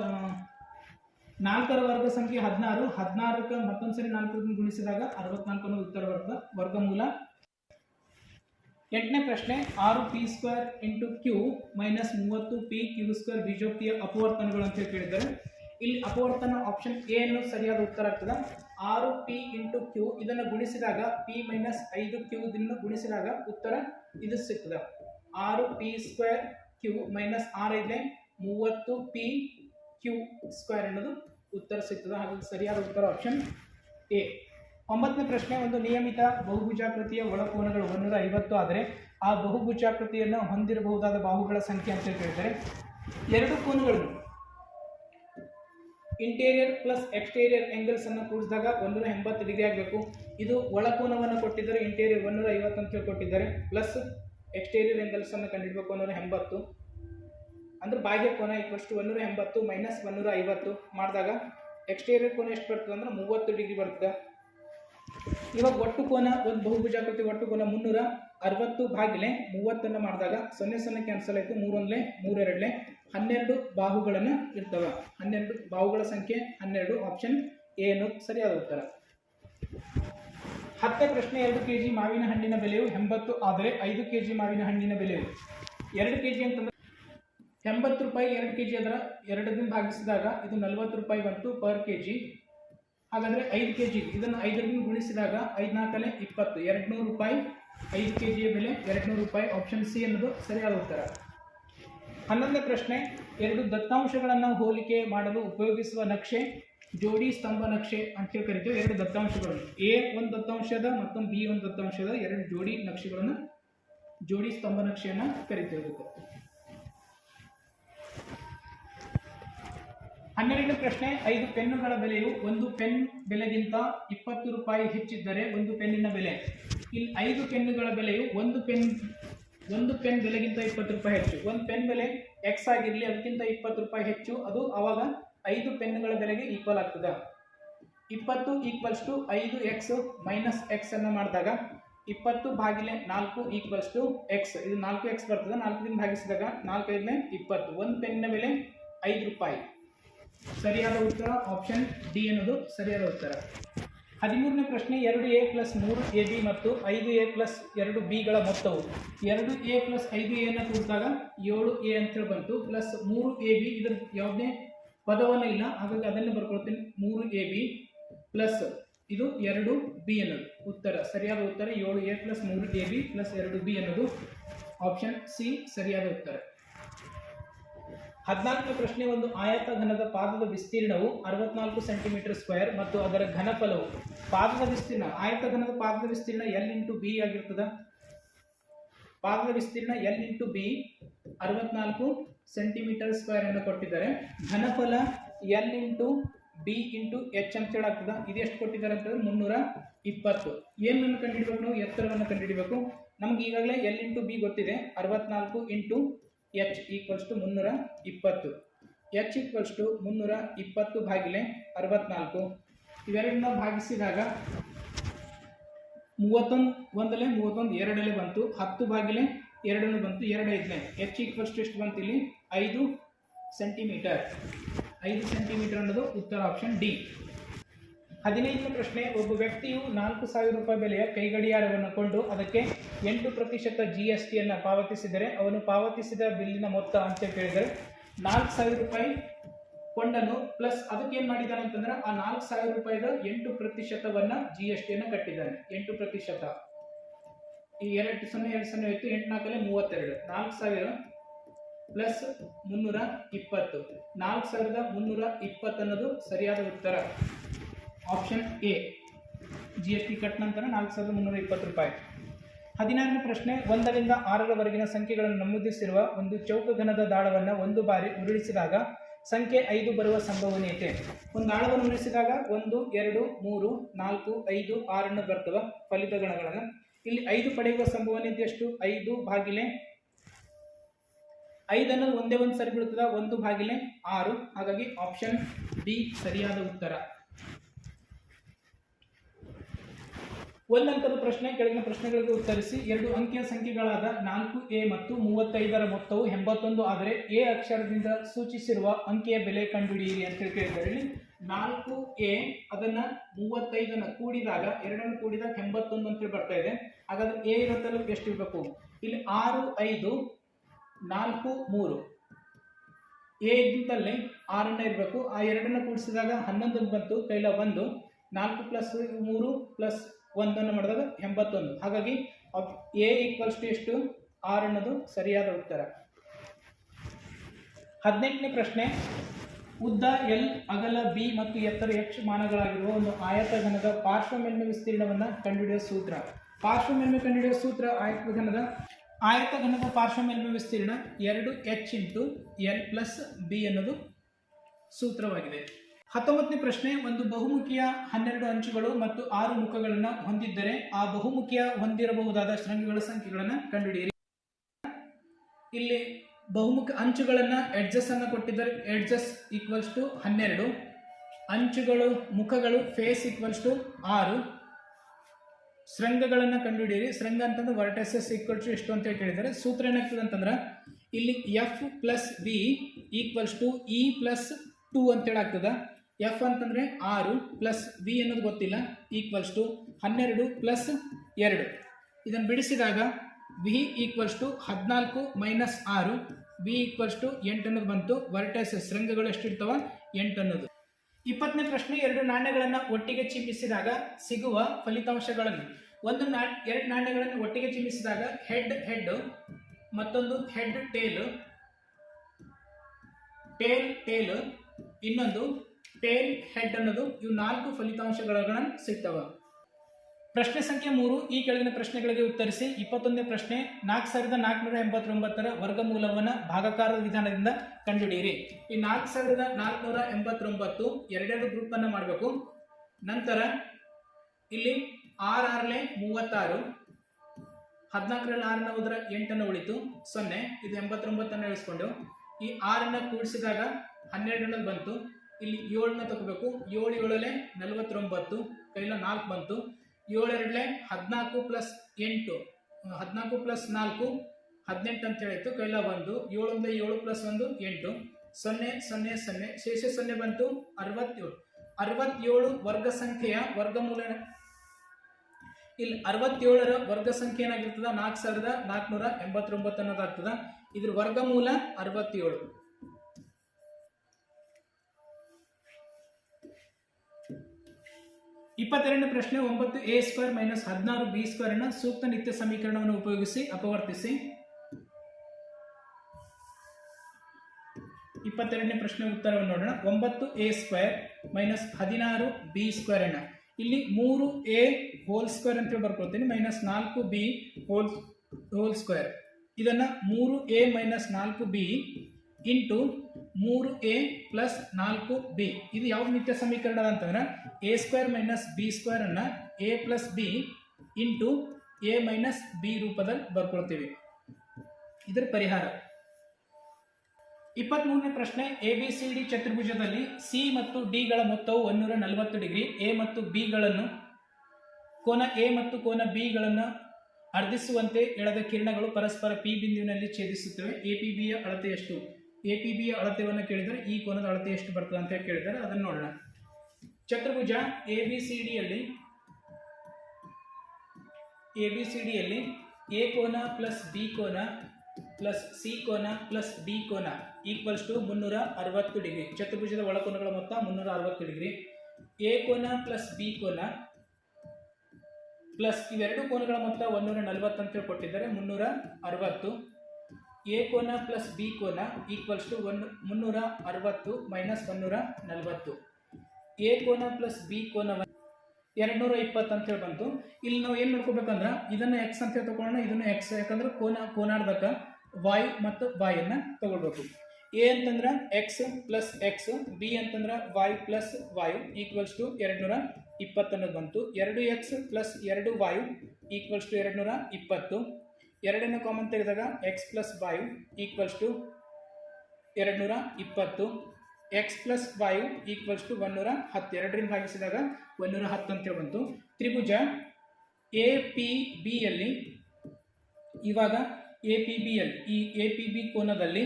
ನಾಲ್ಕರ ವರ್ಗ ಸಂಖ್ಯೆ ಹದಿನಾರು. ಹದಿನಾರಕ್ಕೆ ಮತ್ತೊಂದು ಸರಿ ನಾಲ್ಕರಿಂದ ಗುಣಿಸಿದಾಗ ಅರವತ್ನಾಲ್ಕು ಅನ್ನೋದು ಉತ್ತರ ಬರ್ತದೆ. ವರ್ಗಮೂಲ ಎಂಟನೇ ಪ್ರಶ್ನೆ, ಆರು P square into Q minus ಮೂವತ್ತು ಪಿ ಕ್ಯೂ ಸ್ಕ್ವೇರ್ ಬೀಜೋಕ್ತಿಯ ಅಪವರ್ತನಗಳು ಅಂತ ಕೇಳಿದ್ದಾರೆ. ಇಲ್ಲಿ ಅಪವರ್ತನ ಆಪ್ಷನ್ ಎ ಅನ್ನು ಸರಿಯಾದ ಉತ್ತರ ಆಗ್ತದೆ. ಆರು ಪಿ ಇಂಟು ಕ್ಯೂ ಇದನ್ನು ಗುಣಿಸಿದಾಗ, ಪಿ ಮೈನಸ್ ಐದು ಕ್ಯೂ ಇದನ್ನು ಗುಣಿಸಿದಾಗ ಉತ್ತರ ಇದು ಸಿಗ್ತದೆ. ಆರು ಪಿ ಸ್ಕ್ವೇರ್ ಕ್ಯೂ ಮೈನಸ್ ಆರು ಐದನೇ, ಮೂವತ್ತು ಪಿ ಕ್ಯೂ ಸ್ಕ್ವೇರ್ ಅನ್ನೋದು ಉತ್ತರ ಸಿಗ್ತದೆ. ಹಾಗಾಗಿ ಸರಿಯಾದ ಉತ್ತರ ಆಪ್ಷನ್ ಎ. ಒಂಬತ್ತನೇ ಪ್ರಶ್ನೆ ಒಂದು ನಿಯಮಿತ ಬಹುಭುಜಾಕೃತಿಯ ಒಳಕೋನಗಳು ಒಂದೂರ ಐವತ್ತು ಆದರೆ ಆ ಬಹುಭುಜಾಕೃತಿಯನ್ನು ಹೊಂದಿರಬಹುದಾದ ಬಾಹುಗಳ ಸಂಖ್ಯೆ ಅಂತ ಕೇಳಿದರೆ ಎರಡು ಕೋನಗಳನ್ನು ಇಂಟೀರಿಯರ್ ಪ್ಲಸ್ ಎಕ್ಸ್ಟೀರಿಯರ್ ಆ್ಯಂಗಲ್ಸ್ ಅನ್ನು ಕೂಡಿಸಿದಾಗ ಒಂದೂರ ಎಂಬತ್ತು ಡಿಗ್ರಿ ಆಗಬೇಕು. ಇದು ಒಳಕೋನವನ್ನು ಕೊಟ್ಟಿದ್ದಾರೆ ಇಂಟೀರಿಯರ್ ಒಂದೂರ ಐವತ್ತು ಅಂತ ಕೊಟ್ಟಿದ್ದಾರೆ. ಪ್ಲಸ್ ಎಕ್ಸ್ಟೀರಿಯರ್ ಆ್ಯಂಗಲ್ಸ್ ಅನ್ನು ಕಂಡುಹಿಡಬೇಕು ಒಂದೂರ ಎಂಬತ್ತು. ಅಂದ್ರೆ ಬಾಹ್ಯ ಕೋನ ಈಕ್ವಷ್ಟು ಒಂದೂರ ಎಂಬತ್ತು ಮೈನಸ್ ಒಂದೂರ ಐವತ್ತು. ಮಾಡಿದಾಗ ಎಕ್ಸ್ಟೀರಿಯರ್ ಕೋನ ಎಷ್ಟು ಬರ್ತದೆ ಅಂದ್ರೆ ಮೂವತ್ತು ಡಿಗ್ರಿ ಬರ್ತದೆ. ಇವಾಗ ಒಟ್ಟು ಕೋನ, ಒಂದು ಬಹುಭುಜಾಕೃತಿ ಒಟ್ಟು ಕೋನ ಮುನ್ನೂರ ಅರವತ್ತು ಬಾಗಿಲೆ ಮೂವತ್ತನ್ನು ಮಾಡಿದಾಗ ಸೊನ್ನೆ ಸೊನ್ನೆ ಕ್ಯಾನ್ಸಲ್ ಆಯಿತು, ಮೂರೊಂದ್ಲೆ, ಮೂರೆರಡಲೆ, ಹನ್ನೆರಡು ಬಾಹುಗಳನ್ನು ಇರ್ತವೆ. ಹನ್ನೆರಡು ಬಾಹುಗಳ ಸಂಖ್ಯೆ, ಹನ್ನೆರಡು ಆಪ್ಷನ್ ಅನ್ನೋದು ಸರಿಯಾದ ಉತ್ತರ. ಹತ್ತನೇ ಪ್ರಶ್ನೆ ಎರಡು ಕೆ ಜಿ ಮಾವಿನ ಹಣ್ಣಿನ ಬೆಲೆಯು ಎಂಬತ್ತು, ಆದರೆ ಐದು ಕೆ ಜಿ ಮಾವಿನ ಹಣ್ಣಿನ ಬೆಲೆಯು ಎರಡು ಕೆ ಜಿ ಅಂತಂದ್ರೆ ಎಂಬತ್ತು ರೂಪಾಯಿ ಎರಡು ಕೆ ಜಿ ಅದರ ಎರಡರಿಂದ ಭಾಗಿಸಿದಾಗ ಇದು ನಲವತ್ತು ರೂಪಾಯಿ ಬಂತು ಪರ್ ಕೆ ಜಿ ಹಾಗಾದರೆ ಐದು ಕೆ ಜಿ ಇದನ್ನು ಐದರಿಂದ ಗುಣಿಸಿದಾಗ ಐದು ನಾಲ್ಕಲೆ ಇಪ್ಪತ್ತು ಎರಡು ನೂರು ರೂಪಾಯಿ, ಐದು ಕೆ ಜಿಯ ಬೆಲೆ ಎರಡು ನೂರು ರೂಪಾಯಿ. ಆಪ್ಷನ್ ಸಿ ಅನ್ನೋದು ಸರಿಯಾದ ಉತ್ತರ. ಹನ್ನೊಂದನೇ ಪ್ರಶ್ನೆ, ಎರಡು ದತ್ತಾಂಶಗಳನ್ನು ಹೋಲಿಕೆ ಮಾಡಲು ಉಪಯೋಗಿಸುವ ನಕ್ಷೆ, ಜೋಡಿ ಸ್ತಂಭ ನಕ್ಷೆ ಅಂತ ಹೇಳಿ ಕರಿತೀವಿ. ಎರಡು ದತ್ತಾಂಶಗಳು. ಎ ಒಂದು ದತ್ತಾಂಶದ ಮತ್ತು ಬಿ ಒಂದು ದತ್ತಾಂಶದ ಎರಡು ಜೋಡಿ ನಕ್ಷೆಗಳನ್ನು, ಜೋಡಿ ಸ್ತಂಭ ನಕ್ಷೆಯನ್ನು ಕರಿತೀವಿ ಅದಕ್ಕೆ ಹನ್ನೆರಡನೇ ಪ್ರಶ್ನೆ, ಐದು ಪೆನ್ನುಗಳ ಬೆಲೆಯು ಒಂದು ಪೆನ್ ಬೆಲೆಗಿಂತ ಇಪ್ಪತ್ತು ರೂಪಾಯಿ ಹೆಚ್ಚಿದ್ದರೆ ಒಂದು ಪೆನ್ನಿನ ಬೆಲೆ. ಇಲ್ಲಿ ಐದು ಪೆನ್ನುಗಳ ಬೆಲೆಯು ಒಂದು ಪೆನ್ ಒಂದು ಪೆನ್ ಬೆಲೆಗಿಂತ ಇಪ್ಪತ್ತು ರೂಪಾಯಿ ಹೆಚ್ಚು. ಒಂದು ಪೆನ್ ಬೆಲೆ ಎಕ್ಸ್ ಆಗಿರಲಿ, ಅದಕ್ಕಿಂತ ಇಪ್ಪತ್ತು ರೂಪಾಯಿ ಹೆಚ್ಚು. ಅದು ಆವಾಗ ಐದು ಪೆನ್ನುಗಳ ಬೆಲೆಗೆ ಈಕ್ವಲ್ ಆಗ್ತದೆ. ಇಪ್ಪತ್ತು ಈಕ್ವಲ್ಸ್ ಟು ಐದು ಎಕ್ಸ್ ಮೈನಸ್ ಎಕ್ಸ್ ಅನ್ನು ಮಾಡಿದಾಗ ಇಪ್ಪತ್ತು ಬಾಗಿಲೆ ನಾಲ್ಕು ಈಕ್ವಲ್ಸ್ ಟು ಎಕ್ಸ್ ಇದು ನಾಲ್ಕು ಎಕ್ಸ್ ಬರ್ತದೆ. ನಾಲ್ಕರಿಂದ ಭಾಗಿಸಿದಾಗ ನಾಲ್ಕೈದನೇ ಇಪ್ಪತ್ತು. ಒಂದು ಪೆನ್ನಿನ ಬೆಲೆ ಐದು ರೂಪಾಯಿ. ಸರಿಯಾದ ಉತ್ತರ ಆಪ್ಷನ್ ಡಿ ಅನ್ನೋದು ಸರಿಯಾದ ಉತ್ತರ. ಹದಿಮೂರನೇ ಪ್ರಶ್ನೆ ಎರಡು ಎ ಪ್ಲಸ್ ಮೂರು ಎ ಬಿ ಮತ್ತು ಐದು ಎ ಪ್ಲಸ್ ಎರಡು ಬಿಗಳ ಮೊತ್ತವು. ಎರಡು ಎ ಪ್ಲಸ್ ಐದು ಎನ ಕೂಡಿದಾಗ ಏಳು ಎ ಅಂತೇಳಿ ಬಂತು. ಪ್ಲಸ್ ಮೂರು ಎ ಬಿ ಇದ್ರ ಯಾವುದೇ ಪದವನ್ನು ಇಲ್ಲ. ಹಾಗಾಗಿ ಅದನ್ನು ಬರ್ಕೊಳ್ತೀನಿ. ಮೂರು ಎ ಬಿ ಪ್ಲಸ್ ಇದು ಎರಡು ಬಿ ಅನ್ನೋದು ಉತ್ತರ, ಸರಿಯಾದ ಉತ್ತರ ಏಳು ಎ ಪ್ಲಸ್ ಮೂರು ಎ ಬಿ ಪ್ಲಸ್ ಎರಡು ಬಿ ಅನ್ನೋದು ಆಪ್ಷನ್ ಸಿ ಸರಿಯಾದ ಉತ್ತರ. ಹದಿನಾಲ್ಕನೇ ಪ್ರಶ್ನೆ ಒಂದು ಆಯತ ಘನದ ಪಾದದ ವಿಸ್ತೀರ್ಣವು ಅರವತ್ನಾಲ್ಕು ಸೆಂಟಿಮೀಟರ್ ಸ್ಕ್ವೇರ್ ಮತ್ತು ಅದರ ಘನಫಲವು ಪಾದದ ವಿಸ್ತೀರ್ಣ ಆಯತ ಘನದ ಪಾದದ ವಿಸ್ತೀರ್ಣ ಎಲ್ ಇಂಟು ಬಿ ಆಗಿರ್ತದ? ಪಾದದ ವಿಸ್ತೀರ್ಣ ಎಲ್ ಇಂಟು ಬಿ ಅರವತ್ನಾಲ್ಕು ಸೆಂಟಿಮೀಟರ್ ಸ್ಕ್ವೇರ್ ಅನ್ನು ಕೊಟ್ಟಿದ್ದಾರೆ. ಘನಫಲ L into B into H ಅಂತ ಆಗ್ತದ ಇದು ಎಷ್ಟು ಕೊಟ್ಟಿದ್ದಾರೆ ಅಂತಂದ್ರೆ ಮುನ್ನೂರ ಇಪ್ಪತ್ತು. ಏನನ್ನು ಕಂಡುಹಿಡಬೇಕು ನಾವು? ಎತ್ತರವನ್ನು ಕಂಡುಹಿಡಬೇಕು. ನಮ್ಗೆ ಈಗಾಗಲೇ ಎಲ್ ಇಂಟು ಬಿ ಗೊತ್ತಿದೆ. ಅರವತ್ನಾಲ್ಕು ಇಂಟು ಎಚ್ ಈಕ್ವಲ್ಸ್ ಟು ಮುನ್ನೂರ ಇಪ್ಪತ್ತು. ಎಚ್ ಈಕ್ವಲ್ಸ್ ಟು ಮುನ್ನೂರ ಇಪ್ಪತ್ತು ಭಾಗಿಲೆ ಅರವತ್ನಾಲ್ಕು. ಇವೆರಡನ್ನ ಭಾಗಿಸಿದಾಗ ಮೂವತ್ತೊಂದು ಒಂದಲೆ ಮೂವತ್ತೊಂದು ಎರಡಲೆ ಬಂತು. ಹತ್ತು ಭಾಗಿಲೆ ಎರಡನೇ ಬಂತು. ಎರಡು ಐದನೇ ಎಚ್ ಈಕ್ವಲ್ಸ್ ಟು ಎಷ್ಟು ಬಂತು ಇಲ್ಲಿ? ಐದು ಸೆಂಟಿಮೀಟರ್ ಐದು ಸೆಂಟಿಮೀಟರ್ ಅನ್ನೋದು ಉತ್ತರ ಆಪ್ಷನ್ ಡಿ ಹದಿನೈದನೇ ಪ್ರಶ್ನೆ, ಒಬ್ಬ ವ್ಯಕ್ತಿಯು ನಾಲ್ಕು ಸಾವಿರ ರೂಪಾಯಿ ಬೆಲೆಯ ಕೈಗಡಿಯಾರವನ್ನು ಕೊಂಡು ಅದಕ್ಕೆ ಎಂಟು ಪ್ರತಿಶತ ಜಿ ಎಸ್ ಟಿಯನ್ನು ಪಾವತಿಸಿದರೆ ಅವನು ಪಾವತಿಸಿದ ಬಿಲ್ಲಿನ ಮೊತ್ತ ಅಂತ ಕೇಳಿದರೆ ನಾಲ್ಕು ಸಾವಿರ ರೂಪಾಯಿ ಕೊಂಡನು, ಪ್ಲಸ್ ಅದಕ್ಕೆ ಏನು ಮಾಡಿದ್ದಾನೆ ಅಂತಂದ್ರೆ ಆ ನಾಲ್ಕು ಸಾವಿರ ರೂಪಾಯಿದ ಎಂಟು ಪ್ರತಿಶತವನ್ನು ಜಿ ಎಸ್ ಟಿಯನ್ನು ಕಟ್ಟಿದ್ದಾನೆ ಎಂಟು ಪ್ರತಿಶತ. ಈ ಎರಡು ಸೊನ್ನೆ ಎರಡು ಸೊನ್ನೆ ಇತ್ತು ಎಂಟು ನಾಲ್ಕಲ್ಲಿ ಮೂವತ್ತೆರಡು. ನಾಲ್ಕು ಸಾವಿರ ಪ್ಲಸ್ ಮುನ್ನೂರ ಇಪ್ಪತ್ತು. ನಾಲ್ಕು ಸಾವಿರದ ಮುನ್ನೂರ ಇಪ್ಪತ್ತನ್ನೋದು ಸರಿಯಾದ ಉತ್ತರ. Option A G S T cut ನಂತರ ನಾಲ್ಕು ಸಾವಿರದ ಮುನ್ನೂರ ಇಪ್ಪತ್ತು ರೂಪಾಯಿ. ಹದಿನಾರನೇ ಪ್ರಶ್ನೆ, ಒಂದರಿಂದ ಆರರವರೆಗಿನ ಸಂಖ್ಯೆಗಳನ್ನು ನಮೂದಿಸಿರುವ ಒಂದು ಚೌಕಘನದ ದಾಳವನ್ನು ಒಂದು ಬಾರಿ ಉರುಳಿಸಿದಾಗ ಸಂಖ್ಯೆ ಐದು ಬರುವ ಸಂಭವನೀಯತೆ. ಒಂದು ದಾಳವನ್ನು ಉರುಳಿಸಿದಾಗ ಒಂದು, ಎರಡು, ಮೂರು, ನಾಲ್ಕು, ಐದು, ಆರನ್ನು ಬರ್ತವೆ ಫಲಿತ ಗಣಗಳನ್ನು ಇಲ್ಲಿ ಐದು ಪಡೆಯುವ ಸಂಭವನೀಯತೆ ಎಷ್ಟು ಐದು ಬಾಗಿಲೆ. ಐದನ್ನು ಒಂದೇ ಒಂದು ಸರಿ ಬೀಳುತ್ತದೆ ಒಂದು ಬಾಗಿಲೆ. ಆರು. ಹಾಗಾಗಿ ಆಪ್ಷನ್ ಡಿ ಸರಿಯಾದ ಉತ್ತರ. ಒಂದು ಪ್ರಶ್ನೆ, ಕೆಳಗಿನ ಪ್ರಶ್ನೆಗಳಿಗೆ ಉತ್ತರಿಸಿ. ಎರಡು ಅಂಕಿಯ ಸಂಖ್ಯೆಗಳಾದ ನಾಲ್ಕು, ಎ ಮತ್ತು ಮೂವತ್ತೈದರ ಮೊತ್ತವು ಎಂಬತ್ತೊಂದು. ಆದರೆ ಎ ಅಕ್ಷರದಿಂದ ಸೂಚಿಸಿರುವ ಅಂಕಿಯ ಬೆಲೆ ಕಂಡುಹಿಡಿಯಿರಿ ಅಂತ ಇಲ್ಲಿ ನಾಲ್ಕು, ಎ ಅದನ್ನ ಮೂವತ್ತೈದನ್ನ ಕೂಡಿದಾಗ ಎರಡನ್ನು ಕೂಡಿದಾಗ ಎಂಬತ್ತೊಂದು ಅಂತೇಳಿ ಬರ್ತಾ ಇದೆ. ಹಾಗಾದ್ರೆ ಎ ಇರುತ್ತಲ್ಲ, ಎಷ್ಟು ಇರಬೇಕು? ಇಲ್ಲಿ ಆರು, ಐದು, ನಾಲ್ಕು, ಮೂರು. ಎ ಇದ್ದಂತಲ್ಲಿ ಆರನ್ನ ಇರಬೇಕು. ಆ ಎರಡನ್ನ ಕೂಡಿಸಿದಾಗ ಹನ್ನೊಂದು ಬಂತು, ಕೈಲ ಒಂದು ನಾಲ್ಕು ಪ್ಲಸ್ ಮೂರು ಪ್ಲಸ್ ಒಂದನ್ನು ಮಾಡಿದಾಗ ಎಂಬತ್ತೊಂದು. ಹಾಗಾಗಿ ಎ ಈಕ್ವಲ್ಸ್ ಟು ಎಷ್ಟು? ಆರ್ ಅನ್ನೋದು ಸರಿಯಾದ ಉತ್ತರ. ಹದಿನೆಂಟನೇ ಪ್ರಶ್ನೆ. ಉದ್ದ ಎಲ್ ಅಗಲ ಬಿ ಮತ್ತು ಎತ್ತರ ಎಚ್ ಮಾನಗಳಾಗಿರುವ ಒಂದು ಆಯತಘನದ ಪಾರ್ಶ್ವಮೇಲ್ಮೈ ವಿಸ್ತೀರ್ಣವನ್ನು ಕಂಡುಹಿಡಿಯುವ ಸೂತ್ರ. ಪಾರ್ಶ್ವಮೇಲ್ಮೈ ಕಂಡುಹಿಡಿಯುವ ಸೂತ್ರ ಆಯತಘನದ ಆಯತಘನದ ಪಾರ್ಶ್ವಮೇಲ್ಮೈ ವಿಸ್ತೀರ್ಣ ಎರಡು H into L plus B ಅನ್ನೋದು ಸೂತ್ರವಾಗಿದೆ. ಹತ್ತೊಂಬತ್ತನೇ ಪ್ರಶ್ನೆ, ಒಂದು ಬಹುಮುಖಿಯ ಹನ್ನೆರಡು ಅಂಚುಗಳು ಮತ್ತು ಆರು ಮುಖಗಳನ್ನು ಹೊಂದಿದ್ದರೆ ಆ ಬಹುಮುಖಿಯ ಹೊಂದಿರಬಹುದಾದ ಶೃಂಗಗಳ ಸಂಖ್ಯೆಗಳನ್ನು ಕಂಡುಹಿಡಿಯಿರಿ. ಇಲ್ಲಿ ಬಹುಮುಖ ಅಂಚುಗಳನ್ನು ಎಡ್ಜಸ್ ಅನ್ನು ಕೊಟ್ಟಿದ್ದಾರೆ. ಎಡ್ಜಸ್ ಈಕ್ವಲ್ಸ್ ಟು ಹನ್ನೆರಡು. ಅಂಚುಗಳು, ಮುಖಗಳು ಫೇಸ್ ಈಕ್ವಲ್ಸ್ ಟು ಆರು. ಶೃಂಗಗಳನ್ನು ಕಂಡುಹಿಡಿಯಿರಿ. ಶೃಂಗ ಅಂತಂದ್ರೆ ವರ್ಟೆಸಸ್ ಈಕ್ವಲ್ ಟು ಎಷ್ಟು ಅಂತ ಹೇಳಿ ಕೇಳಿದ್ದಾರೆ. ಸೂತ್ರ ಏನಾಗ್ತದೆ ಅಂತಂದ್ರೆ, ಇಲ್ಲಿ F plus B equals to E plus two ಅಂತೇಳಿ ಎಫ್ ಅಂತಂದರೆ ಆರು ಪ್ಲಸ್ ವಿ ಅನ್ನೋದು ಗೊತ್ತಿಲ್ಲ ಈಕ್ವಲ್ಸ್ ಟು ಹನ್ನೆರಡು ಪ್ಲಸ್ ಎರಡು. ಇದನ್ನು ಬಿಡಿಸಿದಾಗ ವಿ ಈಕ್ವಲ್ಸ್ ಟು ಹದಿನಾಲ್ಕು ಮೈನಸ್ ಆರು ಬಿ ಈಕ್ವಲ್ಸ್ ಟು ಎಂಟು ಅನ್ನೋದು ಬಂತು. ವರ್ಟೆಸಸ್ ಶೃಂಗಗಳು ಎಷ್ಟಿರ್ತಾವ? ಎಂಟು ಅನ್ನೋದು. ಇಪ್ಪತ್ತನೇ ಪ್ರಶ್ನೆ, ಎರಡು ನಾಣ್ಯಗಳನ್ನು ಒಟ್ಟಿಗೆ ಚಿಮ್ಮಿಸಿದಾಗ ಸಿಗುವ ಫಲಿತಾಂಶಗಳನ್ನು. ಒಂದು ನಾ, ಎರಡು ನಾಣ್ಯಗಳನ್ನು ಒಟ್ಟಿಗೆ ಚಿಮ್ಮಿಸಿದಾಗ ಹೆಡ್ ಹೆಡ್ ಮತ್ತೊಂದು ಹೆಡ್ ಟೇಲ್ ಟೇಲ್ ಟೇಲ್ ಇನ್ನೊಂದು ಟೇಲ್ ಹೆಡ್ ಅನ್ನೋದು ಇವು ನಾಲ್ಕು ಫಲಿತಾಂಶಗಳನ್ನು ಸಿಗ್ತವೆ. ಪ್ರಶ್ನೆ ಸಂಖ್ಯೆ ಮೂರು, ಈ ಕೆಳಗಿನ ಪ್ರಶ್ನೆಗಳಿಗೆ ಉತ್ತರಿಸಿ ಇಪ್ಪತ್ತೊಂದನೇ ಪ್ರಶ್ನೆ, ನಾಲ್ಕು ಸಾವಿರದ ನಾಲ್ಕುನೂರ ಎಂಬತ್ತೊಂಬತ್ತರ ವರ್ಗಮೂಲವನ್ನು ಭಾಗಕಾರದ ವಿಧಾನದಿಂದ ಕಂಡುಹಿಡಿಯಿರಿ. ಈ ನಾಲ್ಕು ಸಾವಿರದ ನಾಲ್ಕುನೂರ ಎಂಬತ್ತೊಂಬತ್ತು ಎರಡೆರಡು ಗ್ರೂಪನ್ನು ಮಾಡಬೇಕು. ನಂತರ ಇಲ್ಲಿ ಆರ್ ಆರ್ಲೆ ಮೂವತ್ತಾರು, ಹದಿನಾಲ್ಕರಲ್ಲಿ ಆರನ್ನ ಹೋದ್ರೆ ಎಂಟನ್ನು ಉಳಿತು ಸೊನ್ನೆ, ಇದು ಎಂಬತ್ತೊಂಬತ್ತನ್ನು ಇಳಿಸ್ಕೊಂಡು ಈ ಆರನ್ನು ಕೂಡಿಸಿದಾಗ ಹನ್ನೆರಡರಲ್ಲಿ ಬಂತು. ಇಲ್ಲಿ ಏಳನ್ನ ತಗೋಬೇಕು. ಏಳು ಏಳಲೆ ನಲವತ್ತೊಂಬತ್ತು, ಕೈಲ ನಾಲ್ಕು ಬಂತು. ಏಳೆರಡಲೆ ಹದಿನಾಲ್ಕು ಪ್ಲಸ್ ಎಂಟು. ಹದಿನಾಲ್ಕು ಪ್ಲಸ್ ನಾಲ್ಕು, ಹದಿನೆಂಟು ಅಂತ ಹೇಳಿತ್ತು, ಕೈಲ ಒಂದು. ಏಳೊಂದು ಏಳು ಪ್ಲಸ್ ಒಂದು, ಎಂಟು. ಸೊನ್ನೆ ಸೊನ್ನೆ ಸೊನ್ನೆ. ಶೇಷ ಸೊನ್ನೆ ಬಂತು, ಅರವತ್ತೇಳು. ಅರವತ್ತೇಳು ವರ್ಗ ಸಂಖ್ಯೆಯ ವರ್ಗಮೂಲ ಇಲ್ಲಿ, ಅರವತ್ತೇಳರ ವರ್ಗ ಸಂಖ್ಯೆ ಏನಾಗಿರ್ತದ? ನಾಲ್ಕು ಸಾವಿರದ ನಾಲ್ಕುನೂರ ಎಂಬತ್ತೊಂಬತ್ತು ಅನ್ನೋದಾಗ್ತದ. ಇದ್ರ ವರ್ಗಮೂಲ ಅರವತ್ತೇಳು. ಇಪ್ಪತ್ತೆರಡನೇ ಪ್ರಶ್ನೆ ಒಂಬತ್ತು ಎ ಸ್ಕ್ವೇರ್ ಮೈನಸ್ ಹದಿನಾರು ಬಿ ಸ್ಕ್ವೇರ್ನ ಸೂಕ್ತ ನಿತ್ಯ ಸಮೀಕರಣವನ್ನು ಉಪಯೋಗಿಸಿ ಅಪವರ್ತಿಸಿ. ಇಪ್ಪತ್ತೆರಡನೇ ಪ್ರಶ್ನೆ ಉತ್ತರವನ್ನು ನೋಡೋಣ. ಒಂಬತ್ತು ಎ ಸ್ಕ್ವೇರ್ ಮೈನಸ್ ಹದಿನಾರು ಬಿ ಸ್ಕ್ವೇರ್ ಅಣ್ಣ ಇಲ್ಲಿ ಮೂರು ಎ ಹೋಲ್ ಸ್ಕ್ವೇರ್ ಅಂತೇಳಿ ಬರ್ಕೊಳ್ತೀನಿ ಮೈನಸ್ ನಾಲ್ಕು ಬಿ ಹೋಲ್ ಹೋಲ್ ಸ್ಕ್ವೇರ್. ಇದನ್ನು ಮೂರು ಎ ಮೈನಸ್ ನಾಲ್ಕು ಬಿ ಇಂಟು ಮೂರು ಎ ಪ್ಲಸ್ ನಾಲ್ಕು ಬಿ ಇದು ಯಾವ ನಿತ್ಯ ಸಮೀಕರಣ ಅಂತಂದ್ರೆ A square minus B square ಅನ್ನ A plus B into A minus B ರೂಪದಲ್ಲಿ ಬರ್ಕೊಳ್ತೀವಿ. ಇದರ ಪರಿಹಾರ. ಇಪ್ಪತ್ಮೂರನೇ ಪ್ರಶ್ನೆ ಎ ಬಿ ಸಿ ಡಿ ಚತುರ್ಭುಜದಲ್ಲಿ ಸಿ ಮತ್ತು ಡಿಗಳ ಮೊತ್ತವು ಒಂದೂರ ನಲವತ್ತು ಡಿಗ್ರಿ ಎ ಮತ್ತು ಬಿಗಳನ್ನು ಕೋನ ಎ ಮತ್ತು ಕೋನ ಬಿಗಳನ್ನು ಅರ್ಧಿಸುವಂತೆ ಎಳೆದ ಕಿರಣಗಳು ಪರಸ್ಪರ ಪಿ ಬಿಂದುವಿನಲ್ಲಿ ಛೇದಿಸುತ್ತವೆ. ಎ ಪಿ ಬಿಯ ಅಳತೆ ಎಷ್ಟು ಎ ಪಿ ಬಿಯ ಅಳತೆಯನ್ನು ಕೇಳಿದರೆ ಈ ಕೋನದ ಅಳತೆ ಎಷ್ಟು ಬರ್ತದೆ ಅಂತ ಕೇಳಿದರೆ ಅದನ್ನು ನೋಡೋಣ. ಚತುರ್ಭುಜ ಎ ಬಿ ಸಿ ಡಿಯಲ್ಲಿ ಎ ಬಿ ಸಿ ಡಿಯಲ್ಲಿ ಎ ಕೋನ ಪ್ಲಸ್ ಬಿ ಕೋನ ಪ್ಲಸ್ ಸಿ ಕೋನ ಪ್ಲಸ್ ಡಿ ಕೋನ ಈಕ್ವಲ್ಸ್ ಟು ಮುನ್ನೂರ ಅರವತ್ತು ಡಿಗ್ರಿ. ಚತುರ್ಭುಜದ ಒಳಕೋನಗಳ ಮೊತ್ತ ಮುನ್ನೂರ ಅರವತ್ತು ಡಿಗ್ರಿ. ಎ ಕೋನ ಪ್ಲಸ್ ಬಿ ಕೋನ ಪ್ಲಸ್ ಇವೆರಡು ಕೋನಗಳ ಮೊತ್ತ ಒಂದೂರ ನಲವತ್ತು ಕೊಟ್ಟಿದ್ದಾರೆ ಮುನ್ನೂರ ಅರವತ್ತು ಎ ಕೋನ ಪ್ಲಸ್ ಬಿ ಕೋನ ಈಕ್ವಲ್ಸ್ ಟು ಒಂದು ಮುನ್ನೂರ ಅರವತ್ತು ಮೈನಸ್ ಒನ್ನೂರ ನಲವತ್ತು. ಎ ಕೋನ ಪ್ಲಸ್ ಬಿ ಕೋನ ಎರಡು ನೂರ ಇಪ್ಪತ್ತು ಅಂತೇಳಿ ಬಂತು. ಇಲ್ಲಿ ನಾವು ಏನು ಮಾಡ್ಕೋಬೇಕಂದ್ರೆ ಇದನ್ನು ಎಕ್ಸ್ ಅಂತೇಳಿ ತಗೊಳ್ಳೋಣ. ಇದನ್ನು ಎಕ್ಸ್ ಯಾಕಂದ್ರೆ ಕೋನ, ಕೋನಾರ್ಧಕ ವಾಯು ಮತ್ತು ಬಾಯನ್ನು ತಗೊಳ್ಬೇಕು. ಎ ಅಂತಂದ್ರೆ ಎಕ್ಸ್ ಪ್ಲಸ್ ಎಕ್ಸ್ ಬಿ ಅಂತಂದ್ರೆ Y plus Y equals to ಎರಡು ನೂರ ಇಪ್ಪತ್ತು ಬಂತು. ಎರಡು ಎಕ್ಸ್ ಪ್ಲಸ್ ಎರಡು ವಾಯು ಈಕ್ವಲ್ಸ್ ಟು ಎರಡು ನೂರ ಇಪ್ಪತ್ತು. ಎರಡನ್ನು ಕಾಮನ್ ತೆಗೆದಾಗ X plus five equals to ಎರಡು ನೂರ ಇಪ್ಪತ್ತು. X plus five equals to ಒನ್ನೂರ ಹತ್ತು. ಎರಡರಿಂದ ಭಾಗಿಸಿದಾಗ ಒನ್ನೂರ ಹತ್ತು ಅಂತೇಳಿ ಬಂತು. ತ್ರಿಭುಜ ಎ ಪಿ ಬಿಯಲ್ಲಿ ಇವಾಗ ಎ ಪಿ ಬಿಯಲ್ಲಿ ಈ ಎ ಪಿ ಬಿ ಕೋನದಲ್ಲಿ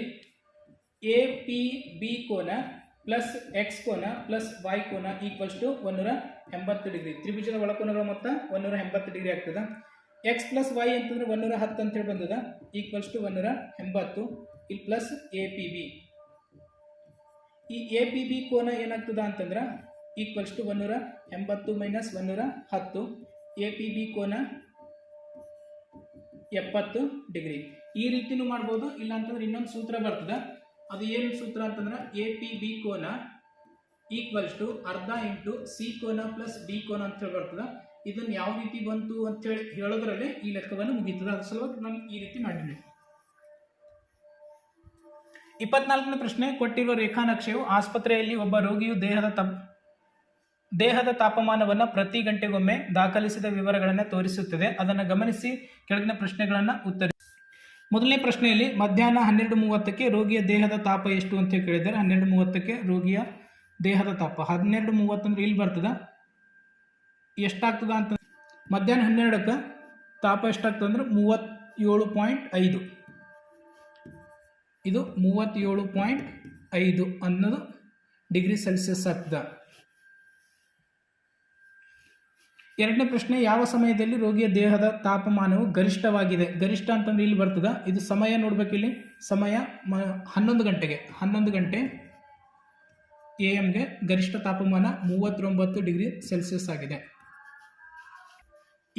ಎ ಪಿ ಬಿ ಕೋನ ಪ್ಲಸ್ ಎಕ್ಸ್ ಕೋನ ಪ್ಲಸ್ ವೈ ಕೋನ ಈಕ್ವಲ್ಸ್ ಟು ಒನ್ನೂರ ಎಂಬತ್ತು ಡಿಗ್ರಿ. ತ್ರಿಭುಜದ ಒಳಕೋನಗಳ ಮೊತ್ತ ಒನ್ನೂರ ಎಂಬತ್ತು ಡಿಗ್ರಿ ಆಗ್ತದೆ. ಎಕ್ಸ್ ಪ್ಲಸ್ ವೈ ಅಂತಂದ್ರೆ ಒನ್ನೂರ ಹತ್ತು ಅಂತೇಳಿ ಬಂದದ ಈಕ್ವಲ್ಸ್ ಟು ಒನ್ನೂರ ಎಂಬತ್ತು, ಇಲ್ಲಿ ಪ್ಲಸ್ ಎ ಪಿ ಬಿ ಈ ಎ ಪಿ ಬಿ ಕೋನ ಏನಾಗ್ತದ ಅಂತಂದ್ರೆ ಈಕ್ವಲ್ಸ್ ಟು ಒನ್ನೂರ ಎಂಬತ್ತು ಮೈನಸ್ ಒನ್ನೂರ ಹತ್ತು ಎ ಪಿ ಬಿ ಕೋನ ಎಪ್ಪತ್ತು ಡಿಗ್ರಿ. ಈ ರೀತಿನೂ ಮಾಡ್ಬೋದು ಇಲ್ಲ ಅಂತಂದ್ರೆ ಇನ್ನೊಂದು ಸೂತ್ರ ಬರ್ತದೆ. ಅದು ಏನು ಸೂತ್ರ ಅಂತಂದ್ರೆ ಎ ಪಿ ಬಿ ಕೋನ ಈಕ್ವಲ್ಸ್ ಟು ಅರ್ಧ ಇಂಟು ಸಿ ಕೋನ ಪ್ಲಸ್ ಬಿ ಕೋನ ಅಂತ ಹೇಳಿ ಬರ್ತದೆ. ಇದನ್ನು ಯಾವ ರೀತಿ ಬಂತು ಅಂತ ಹೇಳಿ ಹೇಳೋದ್ರಲ್ಲೇ ಈ ಲೆಕ್ಕವನ್ನು ಮುಗೀತದೆ. ಅದ್ರ ಸಲುವಾಗಿ ನಾನು ಈ ರೀತಿ ಮಾಡಿದ್ದೆ ಇಪ್ಪತ್ನಾಲ್ಕನೇ ಪ್ರಶ್ನೆ, ಕೊಟ್ಟಿರುವ ರೇಖಾನಕ್ಷೆಯು ಆಸ್ಪತ್ರೆಯಲ್ಲಿ ಒಬ್ಬ ರೋಗಿಯು ದೇಹದ ತಪ್, ದೇಹದ ತಾಪಮಾನವನ್ನು ಪ್ರತಿ ಗಂಟೆಗೊಮ್ಮೆ ದಾಖಲಿಸಿದ ವಿವರಗಳನ್ನು ತೋರಿಸುತ್ತದೆ. ಅದನ್ನು ಗಮನಿಸಿ ಕೆಳಗಿನ ಪ್ರಶ್ನೆಗಳನ್ನು ಉತ್ತರಿಸಿ ಮೊದಲನೇ ಪ್ರಶ್ನೆಯಲ್ಲಿ ಮಧ್ಯಾಹ್ನ ಹನ್ನೆರಡು ಮೂವತ್ತಕ್ಕೆ ರೋಗಿಯ ದೇಹದ ತಾಪ ಎಷ್ಟು ಅಂತ ಕೇಳಿದರೆ ಹನ್ನೆರಡು ಮೂವತ್ತಕ್ಕೆ ರೋಗಿಯ ದೇಹದ ತಾಪ. ಹನ್ನೆರಡು ಮೂವತ್ತಂದ್ರೆ ಇಲ್ಲಿ ಬರ್ತದ. ಎಷ್ಟಾಗ್ತದ ಅಂತ. ಮಧ್ಯಾಹ್ನ ಹನ್ನೆರಡಕ್ಕೆ, ತಾಪ ಎಷ್ಟಾಗ್ತದೆ ಅಂದ್ರೆ ಮೂವತ್ತೇಳು ಪಾಯಿಂಟ್ ಐದು. ಇದು ಮೂವತ್ತೇಳು ಪಾಯಿಂಟ್ ಐದು ಅನ್ನೋದು ಡಿಗ್ರಿ ಸೆಲ್ಸಿಯಸ್ ಆಗ್ತದೆ. ಎರಡನೇ ಪ್ರಶ್ನೆ, ಯಾವ ಸಮಯದಲ್ಲಿ ರೋಗಿಯ ದೇಹದ ತಾಪಮಾನವು ಗರಿಷ್ಠವಾಗಿದೆ? ಗರಿಷ್ಠ ಅಂತಂದ್ರೆ ಇಲ್ಲಿ ಬರ್ತದ. ಇದು ಸಮಯ ನೋಡ್ಬೇಕಿಲ್ಲಿ ಸಮಯ ಮ, ಹನ್ನೊಂದು ಗಂಟೆಗೆ. ಹನ್ನೊಂದು ಗಂಟೆ ಎ ಎಮ್ಗೆ ಗರಿಷ್ಠ ತಾಪಮಾನ ಮೂವತ್ತೊಂಬತ್ತು ಡಿಗ್ರಿ ಸೆಲ್ಸಿಯಸ್ ಆಗಿದೆ.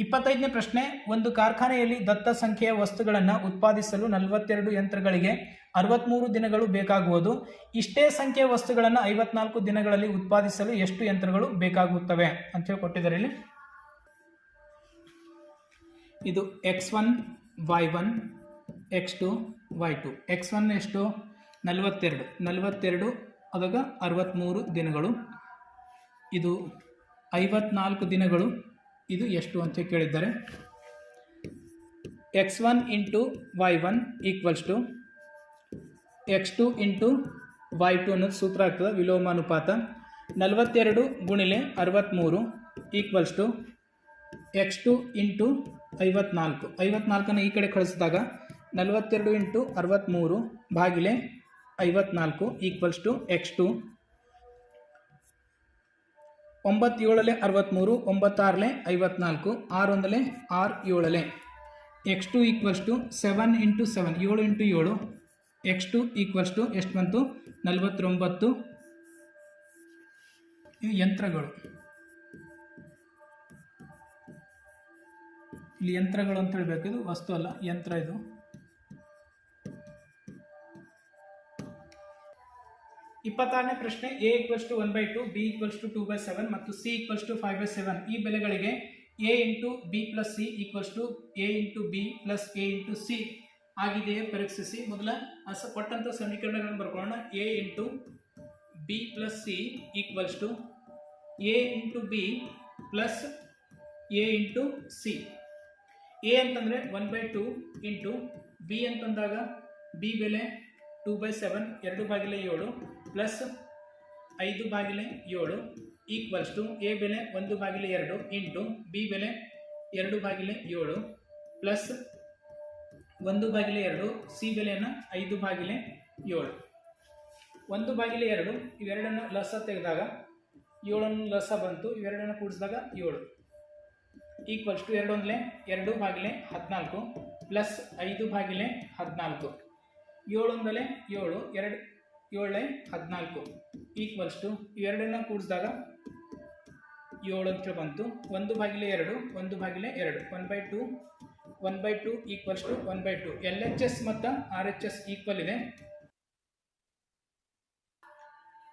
ಇಪ್ಪತ್ತೈದನೇ ಪ್ರಶ್ನೆ, ಒಂದು ಕಾರ್ಖಾನೆಯಲ್ಲಿ ದತ್ತ ಸಂಖ್ಯೆಯ ವಸ್ತುಗಳನ್ನು ಉತ್ಪಾದಿಸಲು ನಲವತ್ತೆರಡು ಯಂತ್ರಗಳಿಗೆ ಅರವತ್ತ್ಮೂರು ದಿನಗಳು ಬೇಕಾಗುವುದು. ಇಷ್ಟೇ ಸಂಖ್ಯೆಯ ವಸ್ತುಗಳನ್ನು ಐವತ್ನಾಲ್ಕು ದಿನಗಳಲ್ಲಿ ಉತ್ಪಾದಿಸಲು ಎಷ್ಟು ಯಂತ್ರಗಳು ಬೇಕಾಗುತ್ತವೆ ಅಂತ ಹೇಳಿ ಕೊಟ್ಟಿದ್ದಾರೆ ಇಲ್ಲಿ. ಇದು X one, Y one, X two, Y two. X one ಎಷ್ಟು? ನಲವತ್ತೆರಡು. ನಲವತ್ತೆರಡು ಅದಾಗ ಅರವತ್ತ್ಮೂರು ದಿನಗಳು. ಇದು ಐವತ್ನಾಲ್ಕು ದಿನಗಳು. ಇದು ಎಷ್ಟು ಅಂತ ಕೇಳಿದ್ದಾರೆ. X one into Y one equals to X two into Y two ಅನ್ನೋದು ಸೂತ್ರ ಆಗ್ತದೆ, ವಿಲೋಮಾನುಪಾತ. ನಲವತ್ತೆರಡು ಗುಣಿಲೆ ಅರವತ್ತ್ಮೂರು equals to X two into ಐವತ್ನಾಲ್ಕು. ಐವತ್ನಾಲ್ಕನ್ನು ಈ ಕಡೆ ಕಳಿಸಿದಾಗ ನಲವತ್ತೆರಡು ಇಂಟು ಅರವತ್ತ್ಮೂರು ಭಾಗಿಲೆ ಐವತ್ನಾಲ್ಕು ಈಕ್ವಲ್ಸ್ ಟು ಎಕ್ಸ್ ಟು ಒಂಬತ್ತೇಳಲೆ ಅರವತ್ತ್ಮೂರು ಒಂಬತ್ತಾರಲೆ ಐವತ್ನಾಲ್ಕು, ಆರೊಂದಲೆ ಆರು ಏಳಲೆ. X two equals to seven into seven ಏಳು ಇಂಟು ಏಳು. ಎಕ್ಸ್ ಟು ಈಕ್ವಲ್ಸ್ ಟು ಎಷ್ಟು ಬಂತು? ನಲವತ್ತೊಂಬತ್ತು. ಇದು ಯಂತ್ರಗಳು. ಇಲ್ಲಿ ಯಂತ್ರಗಳು ಅಂತ ಹೇಳಬೇಕು. ಇದು ವಸ್ತು ಅಲ್ಲ, ಯಂತ್ರ ಇದು. ಇಪ್ಪತ್ತಾರನೇ ಪ್ರಶ್ನೆ A equals to one by two B equals to two by seven ಮತ್ತು C equals to five by seven ಈ ಬೆಲೆಗಳಿಗೆ A into B plus C equals to A into B plus A into C ಆಗಿದೆಯೇ ಪರೀಕ್ಷಿಸಿ. ಮೊದಲ ಅಸ ಕೊಟ್ಟಂಥ ಸಮೀಕರಣಗಳನ್ನು ಬರ್ಕೊಳ್ಳೋಣ. A into B plus C equals to A into B plus A into C A ಅಂತಂದರೆ one by two into B ಅಂತಂದಾಗ B ಬೆಲೆ? Two by seven ಎರಡು ಬಾಗಿಲೆ ಏಳು ಪ್ಲಸ್ ಐದು ಬಾಗಿಲೆ ಏಳು ಈಕ್ವಲ್ಸ್ ಟು ಎ ಬೆಲೆ ಒಂದು ಬಾಗಿಲೆ ಎರಡು ಇಂಟು ಬಿ ಬೆಲೆ ಎರಡು ಬಾಗಿಲೆ ಏಳು ಪ್ಲಸ್ ಒಂದು ಬಾಗಿಲೆ ಎರಡು ಸಿ ಬೆಲೆಯನ್ನು ಐದು ಬಾಗಿಲೆ ಏಳು. ಒಂದು ಬಾಗಿಲೆ ಎರಡು, ಇವೆರಡನ್ನು ಲಸ ತೆಗೆದಾಗ ಏಳನ್ನು ಲಸ ಬಂತು, ಇವೆರಡನ್ನು ಕೂಡಿಸಿದಾಗ ಏಳು. ಈಕ್ವಲ್ಸ್ ಟು ಎರಡು ಒಂದಲೇ ಎರಡು ಬಾಗಿಲೆ ಹದಿನಾಲ್ಕು ಪ್ಲಸ್ ಐದು ಬಾಗಿಲೆ ಹದಿನಾಲ್ಕು. ಏಳೊಂದಲೇ ಏಳು, ಎರಡು ಏಳೇ ಹದಿನಾಲ್ಕು. ಈಕ್ವಲ್ಸ್ ಟು ಇವೆರಡನ್ನ ಕೂಡಿಸಿದಾಗ ಏಳು ಅಂತ ಬಂತು. ಒಂದು ಬಾಗಿಲೆ ಎರಡು, ಒಂದು ಬಾಗಿಲೆ ಎರಡು. One by two one by two equals to one by two L H S ಮತ್ತು ಆರ್ ಎಚ್ ಎಸ್ ಈಕ್ವಲ್ ಇದೆ.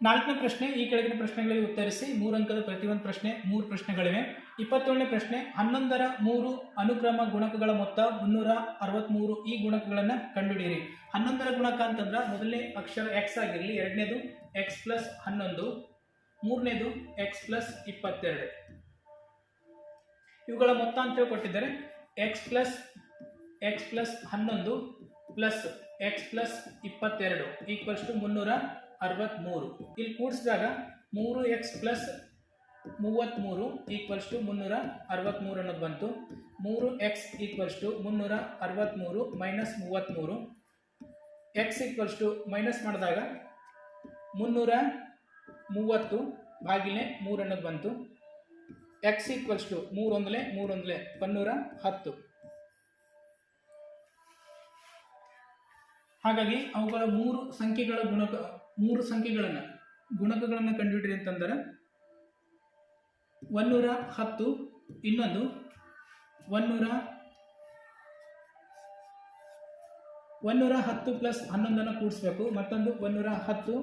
ನಾಲ್ಕನೇ ಪ್ರಶ್ನೆ, ಈ ಕೆಳಗಿನ ಪ್ರಶ್ನೆಗಳಿಗೆ ಉತ್ತರಿಸಿ ಮೂರು ಅಂಕದ ಪ್ರತಿಯೊಂದು ಪ್ರಶ್ನೆ ಮೂರು ಪ್ರಶ್ನೆಗಳಿವೆ. ಇಪ್ಪತ್ತೇಳನೇ ಪ್ರಶ್ನೆ, ಹನ್ನೊಂದರ ಮೂರು ಅನುಕ್ರಮ ಗುಣಕಗಳ ಮೊತ್ತ ಮುನ್ನೂರ ಅರವತ್ತ್ಮೂರು ಈ ಗುಣಕಗಳನ್ನು ಕಂಡುಹಿಡಿಯಿರಿ. ಹನ್ನೊಂದರ ಗುಣಕ ಅಂತಂದ್ರೆ ಮೊದಲನೇ ಅಕ್ಷರ ಎಕ್ಸ್ ಆಗಿರಲಿ, ಎರಡನೇದು ಎಕ್ಸ್ ಪ್ಲಸ್ ಹನ್ನೊಂದು, ಮೂರನೇದು ಎಕ್ಸ್ ಪ್ಲಸ್ ಇಪ್ಪತ್ತೆರಡು. ಇವುಗಳ ಮೊತ್ತ ಅಂತ ಕೊಟ್ಟಿದ್ದಾರೆ ಎಕ್ಸ್ ಪ್ಲಸ್ ಎಕ್ಸ್ ಪ್ಲಸ್ ಹನ್ನೊಂದು ಪ್ಲಸ್ ಎಕ್ಸ್ ಪ್ಲಸ್ ಇಪ್ಪತ್ತೆರಡು ಈಕ್ವಲ್ಸ್ ಟು ಮುನ್ನೂರ ಅರವತ್ತ್ಮೂರು ಇಲ್ಲಿ ಕೂಡಿಸಿದಾಗ ಮೂರು ಎಕ್ಸ್ ಪ್ಲಸ್ ಮೂವತ್ತ್ಮೂರು ಈಕ್ವಲ್ಸ್ ಟು ಮುನ್ನೂರ ಅರವತ್ತ್ಮೂರು ಅನ್ನೋದು ಬಂತು. ಮೂರು ಎಕ್ಸ್ ಈಕ್ವಲ್ಸ್ ಟು ಮುನ್ನೂರ ಅರವತ್ತ್ಮೂರು ಮೈನಸ್ ಮೂವತ್ತ್ಮೂರು ಎಕ್ಸ್ ಈಕ್ವಲ್ಸ್ ಟು ಮೈನಸ್ ಮಾಡಿದಾಗ ಮುನ್ನೂರ ಮೂವತ್ತು ಬಾಗಿಲೆ ಮೂರು ಅನ್ನೋದು ಬಂತು. ಎಕ್ಸ್ ಈಕ್ವಲ್ಸ್ ಟು ಮೂರೊಂದಲೆ ಮೂರೊಂದಲೆ ಒನ್ನೂರ ಹತ್ತು. ಹಾಗಾಗಿ ಅವುಗಳ ಮೂರು ಸಂಖ್ಯೆಗಳ ಗುಣಕ ಮೂರು ಸಂಖ್ಯೆಗಳನ್ನು, ಗುಣಕಗಳನ್ನು ಕಂಡುಹಿಡಿರಿ ಅಂತಂದರೆ ಒನ್ನೂರ ಹತ್ತು ಇನ್ನೊಂದು ಒನ್ನೂರ ಒನ್ನೂರ ಹತ್ತು ಪ್ಲಸ್ ಹನ್ನೊಂದನ್ನು ಕೂಡಿಸ್ಬೇಕು. ಮತ್ತೊಂದು ಒನ್ನೂರ ಹತ್ತು,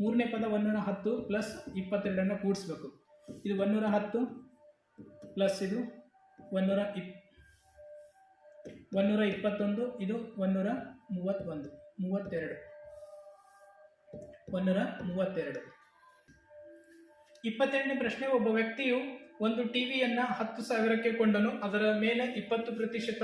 ಮೂರನೇ ಪದ ಒನ್ನೂರ ಹತ್ತು ಪ್ಲಸ್ ಇಪ್ಪತ್ತೆರಡನ್ನು ಕೂಡಿಸ್ಬೇಕು. ಇದು ಒನ್ನೂರ ಹತ್ತು ಪ್ಲಸ್ ಇದು ಒನ್ನೂರ ಇಪ್ ಒನ್ನೂರ ಇಪ್ಪತ್ತೊಂದು, ಇದು ಒನ್ನೂರ ಮೂವತ್ತೊಂದು, ಮೂವತ್ತೆರಡು. ಒನ್ನೂರ ಮೂವತ್ತೆರಡು. ಇಪ್ಪತ್ತೆರಡನೇ ಪ್ರಶ್ನೆ, ಒಬ್ಬ ವ್ಯಕ್ತಿಯು ಒಂದು ಟಿವಿಯನ್ನು ಹತ್ತು ಸಾವಿರಕ್ಕೆ ಕೊಂಡನು, ಅದರ ಮೇಲೆ ಇಪ್ಪತ್ತು ಪ್ರತಿಶತ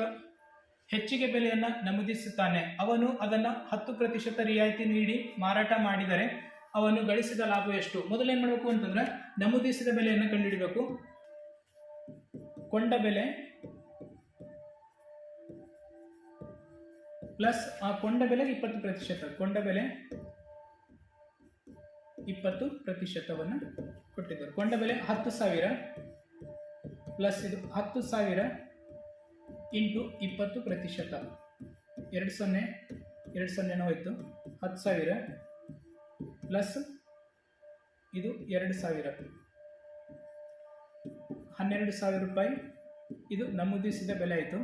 ಹೆಚ್ಚಿಗೆ ಬೆಲೆಯನ್ನು ನಮೂದಿಸುತ್ತಾನೆ. ಅವನು ಅದನ್ನು ಹತ್ತು ಪ್ರತಿಶತ ರಿಯಾಯಿತಿ ನೀಡಿ ಮಾರಾಟ ಮಾಡಿದರೆ ಅವನು ಗಳಿಸಿದ ಲಾಭ ಎಷ್ಟು? ಮೊದಲು ಏನು ಮಾಡಬೇಕು ಅಂತಂದ್ರೆ ನಮೂದಿಸಿದ ಬೆಲೆಯನ್ನು ಕಂಡುಹಿಡಬೇಕು. ಕೊಂಡ ಬೆಲೆ ಪ್ಲಸ್ ಆ ಕೊಂಡ ಬೆಲೆ ಇಪ್ಪತ್ತು ಪ್ರತಿಶತ. ಕೊಂಡ ಬೆಲೆ ಇಪ್ಪತ್ತು ಪ್ರತಿಶತವನ್ನು ಕೊಟ್ಟಿದ್ದರು. ಕೊಂಡ ಬೆಲೆ ಹತ್ತು ಸಾವಿರ ಪ್ಲಸ್ ಇದು ಹತ್ತು ಸಾವಿರ ಇಂಟು ಇಪ್ಪತ್ತು ಪ್ರತಿಶತ. ಎರಡು ಸೊನ್ನೆ, ಎರಡು ಸೊನ್ನೆನೋ ಹೋಯ್ತು. ಹತ್ತು ಸಾವಿರ ಪ್ಲಸ್ ಇದು ಎರಡು ಸಾವಿರ. ಹನ್ನೆರಡು ಸಾವಿರ ರೂಪಾಯಿ ಇದು ನಮೂದಿಸಿದ ಬೆಲೆ ಆಯಿತು.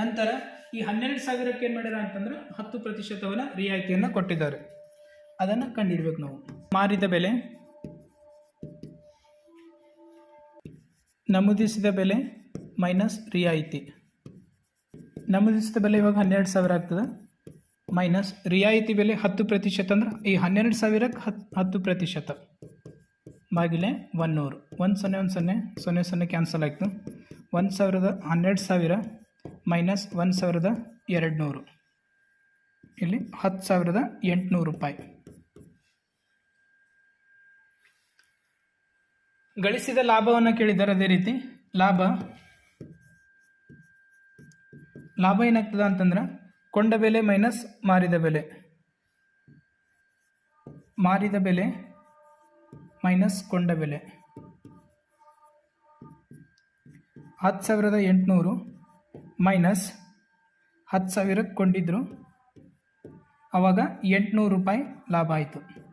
ನಂತರ ಈ ಹನ್ನೆರಡು ಸಾವಿರಕ್ಕೆ ಏನು ಮಾಡ್ಯಾರ ಅಂತಂದ್ರೆ ಹತ್ತು ಪ್ರತಿಶತವನ್ನು ರಿಯಾಯಿತಿಯನ್ನು ಕೊಟ್ಟಿದ್ದಾರೆ. ಅದನ್ನು ಕಂಡುಹಿಡ್ಬೇಕು ನಾವು. ಮಾರಿದ ಬೆಲೆ. ನಮೂದಿಸಿದ ಬೆಲೆ ಮೈನಸ್ ರಿಯಾಯಿತಿ. ನಮೂದಿಸಿದ ಬೆಲೆ ಇವಾಗ ಹನ್ನೆರಡು ಸಾವಿರ ಆಗ್ತದೆ. ಮೈನಸ್ ರಿಯಾಯಿತಿ ಬೆಲೆ ಹತ್ತು ಪ್ರತಿಶತ ಅಂದ್ರೆ ಈ ಹನ್ನೆರಡು ಸಾವಿರಕ್ಕೆ ಹತ್ತು ಹತ್ತು ಪ್ರತಿಶತ. ಬಾಗಿಲೆ ಒನ್ನೂರು ಒಂದು ಸೊನ್ನೆ ಒಂದು ಸೊನ್ನೆ ಸೊನ್ನೆ ಸೊನ್ನೆ ಕ್ಯಾನ್ಸಲ್ ಆಯಿತು. ಒಂದು ಸಾವಿರದ ಹನ್ನೆರಡು ಸಾವಿರ ಮೈನಸ್ ಒಂದು ಸಾವಿರದ ಎರಡು ನೂರು ಇಲ್ಲಿ ಹತ್ತು ಸಾವಿರದ ಎಂಟುನೂರು ರೂಪಾಯಿ. ಗಳಿಸಿದ ಲಾಭವನ್ನು ಕೇಳಿದ್ದಾರೆ ಅದೇ ರೀತಿ. ಲಾಭ. ಲಾಭ ಏನಾಗ್ತದ ಅಂತಂದ್ರೆ ಕೊಂಡ ಬೆಲೆ ಮೈನಸ್ ಮಾರಿದ ಬೆಲೆ. ಮಾರಿದ ಬೆಲೆ ಮೈನಸ್ ಕೊಂಡ ಬೆಲೆ. ಹತ್ತು ಸಾವಿರದ ಎಂಟುನೂರು ಮೈನಸ್ ಹತ್ತು ಸಾವಿರಕ್ಕೆ ಕೊಂಡಿದ್ರು. ಆವಾಗ ಎಂಟುನೂರು ರೂಪಾಯಿ ಲಾಭ ಆಯಿತು.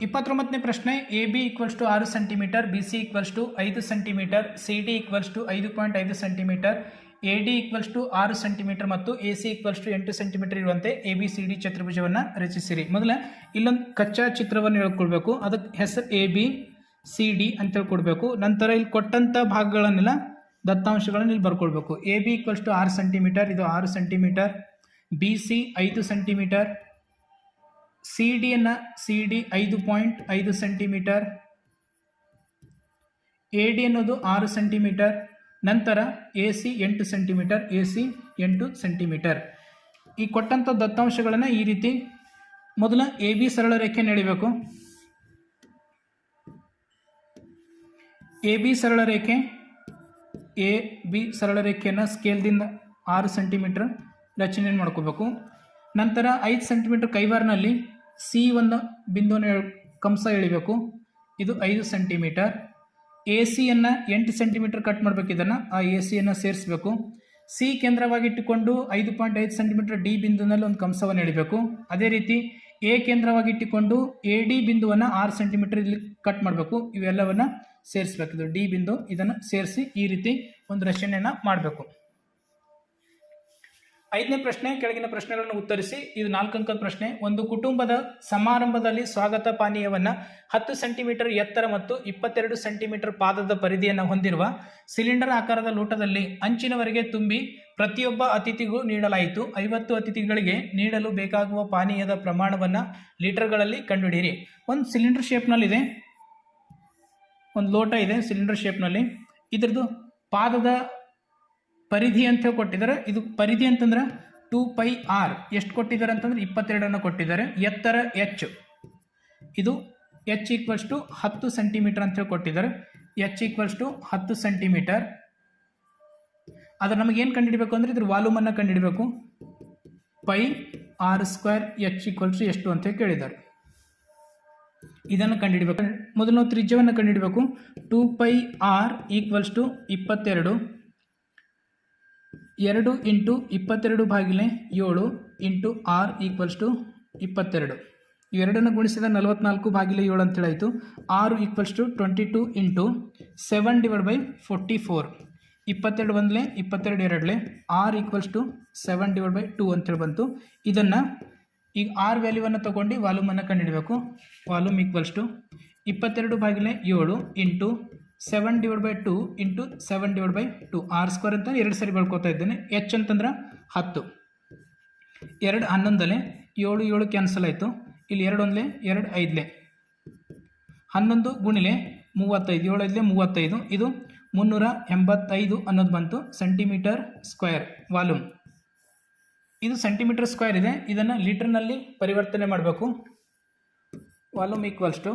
ಇಪ್ಪತ್ತೊಂಬತ್ತನೇ ಪ್ರಶ್ನೆ ಎ ಬಿ ಈಕ್ವಲ್ಸ್ ಟು ಆರು centimetre B C equals to ಐದು centimetre C D equals to ಐದು ಪಾಯಿಂಟ್ ಐದು centimetre A D equals to ಆರು ಸೆಂಟಿಮೀಟರ್ ಮತ್ತು ಎ ಸಿ ಈಕ್ವಲ್ಸ್ ಟು ಎಂಟು ಸೆಂಟಿಮೀಟರ್ ಇರುವಂತೆ ಎ ಬಿ ಸಿ ಡಿ ಚತುರ್ಭುಜವನ್ನು ರಚಿಸಿರಿ. ಮೊದಲ ಇಲ್ಲೊಂದು ಕಚ್ಚಾ ಚಿತ್ರವನ್ನು ಹೇಳ್ಕೊಳ್ಬೇಕು ಅದಕ್ಕೆ ಹೆಸರು ಎ ಬಿ ಸಿ ಡಿ ಅಂತೇಳಿ ಕೊಡಬೇಕು ನಂತರ ಇಲ್ಲಿ ಕೊಟ್ಟಂಥ ಭಾಗಗಳನ್ನೆಲ್ಲ ದತ್ತಾಂಶಗಳನ್ನು ಇಲ್ಲಿ ಬರ್ಕೊಳ್ಬೇಕು ಎ ಬಿ ಈಕ್ವಲ್ಸ್ ಟು ಆರು ಸೆಂಟಿಮೀಟರ್ ಇದು ಆರು ಸೆಂಟಿಮೀಟರ್ ಬಿ ಸಿ ಐದು ಸೆಂಟಿಮೀಟರ್ ಸಿ ಡಿಯನ್ನು ಸಿ ಡಿ ಐದು ಪಾಯಿಂಟ್ ಐದು ಸೆಂಟಿಮೀಟರ್ ಎ ಡಿ ಅನ್ನೋದು ಆರು ಸೆಂಟಿಮೀಟರ್ ನಂತರ ಎ ಸಿ ಎಂಟು ಸೆಂಟಿಮೀಟರ್ ಎ ಸಿ ಎಂಟು ಸೆಂಟಿಮೀಟರ್ ಈ ಕೊಟ್ಟಂಥ ದತ್ತಾಂಶಗಳನ್ನು ಈ ರೀತಿ ಮೊದಲು ಎ ಬಿ ಸರಳ ರೇಖೆ ಎಳಿಬೇಕು. ಎ ಬಿ ಸರಳ ರೇಖೆ ಎ ಬಿ ಸರಳ ರೇಖೆಯನ್ನು ಸ್ಕೇಲ್ದಿಂದ ಆರು ಸೆಂಟಿಮೀಟರ್ ರಚನೆ ಮಾಡ್ಕೋಬೇಕು. ನಂತರ ಐದು ಸೆಂಟಿಮೀಟರ್ ಕೈವಾರ್ನಲ್ಲಿ ಸಿ ಒಂದು ಬಿಂದುವನ್ನು ಕಂಸ ಎಳಿಬೇಕು. ಇದು ಐದು ಸೆಂಟಿಮೀಟರ್. ಎ ಸಿಯನ್ನು ಎಂಟು ಸೆಂಟಿಮೀಟರ್ ಕಟ್ ಮಾಡಬೇಕು. ಇದನ್ನು ಆ ಎ ಸಿಯನ್ನು ಸೇರಿಸಬೇಕು. ಸಿ ಕೇಂದ್ರವಾಗಿಟ್ಟುಕೊಂಡು ಐದು ಪಾಯಿಂಟ್ ಐದು ಸೆಂಟಿಮೀಟರ್ ಡಿ ಬಿಂದುವಿನಲ್ಲಿ ಒಂದು ಕಂಸವನ್ನು ಎಳಿಬೇಕು. ಅದೇ ರೀತಿ ಎ ಕೇಂದ್ರವಾಗಿಟ್ಟುಕೊಂಡು ಎ ಡಿ ಬಿಂದುವನ್ನು ಆರು ಸೆಂಟಿಮೀಟರ್ ಇಲ್ಲಿ ಕಟ್ ಮಾಡಬೇಕು. ಇವೆಲ್ಲವನ್ನು ಸೇರಿಸಬೇಕು. ಇದು ಡಿ ಬಿಂದು. ಇದನ್ನು ಸೇರಿಸಿ ಈ ರೀತಿ ಒಂದು ರಚನೆಯನ್ನು ಮಾಡಬೇಕು. ಐದನೇ ಪ್ರಶ್ನೆ, ಕೆಳಗಿನ ಪ್ರಶ್ನೆಗಳನ್ನು ಉತ್ತರಿಸಿ. ಇದು ನಾಲ್ಕು ಅಂಕದ ಪ್ರಶ್ನೆ. ಒಂದು ಕುಟುಂಬದ ಸಮಾರಂಭದಲ್ಲಿ ಸ್ವಾಗತ ಪಾನೀಯವನ್ನು ಹತ್ತು ಸೆಂಟಿಮೀಟರ್ ಎತ್ತರ ಮತ್ತು ಇಪ್ಪತ್ತೆರಡು ಸೆಂಟಿಮೀಟರ್ ಪಾದದ ಪರಿಧಿಯನ್ನು ಹೊಂದಿರುವ ಸಿಲಿಂಡರ್ ಆಕಾರದ ಲೋಟದಲ್ಲಿ ಅಂಚಿನವರೆಗೆ ತುಂಬಿ ಪ್ರತಿಯೊಬ್ಬ ಅತಿಥಿಗೂ ನೀಡಲಾಯಿತು. ಐವತ್ತು ಅತಿಥಿಗಳಿಗೆ ನೀಡಲು ಬೇಕಾಗುವ ಪಾನೀಯದ ಪ್ರಮಾಣವನ್ನು ಲೀಟರ್ಗಳಲ್ಲಿ ಕಂಡುಹಿಡಿಯಿರಿ. ಒಂದು ಸಿಲಿಂಡರ್ ಶೇಪ್ನಲ್ಲಿದೆ. ಒಂದು ಲೋಟ ಇದೆ ಸಿಲಿಂಡರ್ ಶೇಪ್ನಲ್ಲಿ. ಇದ್ರದ್ದು ಪಾದದ ಪರಿಧಿ ಅಂತ ಕೊಟ್ಟಿದ್ದಾರೆ. ಇದು ಪರಿಧಿ ಅಂತಂದ್ರೆ ಟೂ ಪೈ ಆರ್. ಎಷ್ಟು ಕೊಟ್ಟಿದ್ದಾರೆ ಅಂತಂದ್ರೆ ಇಪ್ಪತ್ತೆರಡನ್ನು ಕೊಟ್ಟಿದ್ದಾರೆ. ಎತ್ತರ ಎಚ್. ಇದು ಎಚ್ ಈಕ್ವಲ್ಸ್ ಟು ಹತ್ತು ಸೆಂಟಿಮೀಟರ್ ಅಂತ ಹೇಳಿ ಕೊಟ್ಟಿದ್ದಾರೆ. ಎಚ್ ಈಕ್ವಲ್ಸ್ ಟು ಹತ್ತು ಸೆಂಟಿಮೀಟರ್. ಆದ್ರೆ ನಮಗೆ ಏನು ಕಂಡುಹಿಡಬೇಕು ಅಂದರೆ ಇದ್ರ ವಾಲ್ಯೂಮನ್ನು ಕಂಡುಹಿಡಬೇಕು. Pi R square H equals to ಎಷ್ಟು ಅಂತ ಕೇಳಿದ್ದಾರೆ. ಇದನ್ನು ಕಂಡುಹಿಡಬೇಕು. ಮೊದಲು ನಾವು ತ್ರಿಜ್ಯವನ್ನು ಕಂಡುಹಿಡಬೇಕು. Two pi R equals to ಇಪ್ಪತ್ತೆರಡು. ಎರಡು ಇಂಟು ಇಪ್ಪತ್ತೆರಡು ಬಾಗಿಲೆ ಏಳು ಇಂಟು ಆರ್ ಈಕ್ವಲ್ಸ್ ಟು ಇಪ್ಪತ್ತೆರಡು. ಇವೆರಡನ್ನು ಗುಣಿಸಿದ ನಲವತ್ನಾಲ್ಕು ಬಾಗಿಲೆ ಏಳು ಅಂತೇಳಾಯಿತು. R equals to twenty two into seven divide by forty four. ಇಪ್ಪತ್ತೆರಡು ಒಂದಲೇ, ಇಪ್ಪತ್ತೆರಡು ಎರಡಲೇ, r equals to seven divide by two ಅಂತೇಳಿ ಬಂತು. ಇದನ್ನು ಈಗ ಆರ್ ವ್ಯಾಲ್ಯೂವನ್ನು ತೊಗೊಂಡು ವಾಲ್ಯೂಮನ್ನು ಕಂಡುಹಿಡಬೇಕು. ವಾಲ್ಯೂಮ್ ಈಕ್ವಲ್ಸ್ ಟು ಇಪ್ಪತ್ತೆರಡು ಬಾಗಿಲೆ ಏಳು into seven divide by two into seven divide by two R square ಅಂತ ಎರಡು ಸರಿ ಬಳ್ಕೊತಾ ಇದ್ದೇನೆ. ಎಚ್ ಅಂತಂದ್ರೆ ಹತ್ತು. ಎರಡು ಹನ್ನೊಂದಲೆ ಏಳು ಏಳು ಕ್ಯಾನ್ಸಲ್ ಆಯಿತು. ಇಲ್ಲಿ ಎರಡು ಒಂದಲೇ ಎರಡು ಐದಲೆ. ಹನ್ನೊಂದು ಗುಣಿಲೆ ಮೂವತ್ತೈದು, ಏಳು ಐದಲೆ ಮೂವತ್ತೈದು. ಇದು ಮುನ್ನೂರ ಎಂಬತ್ತೈದು ಅನ್ನೋದು ಬಂತು ಸೆಂಟಿಮೀಟರ್ ಸ್ಕ್ವೇರ್ ವಾಲ್ಯೂಮ್ ಇದು ಸೆಂಟಿಮೀಟರ್ ಸ್ಕ್ವೇರ್ ಇದೆ. ಇದನ್ನು ಲೀಟರ್ನಲ್ಲಿ ಪರಿವರ್ತನೆ ಮಾಡಬೇಕು. Volume equals to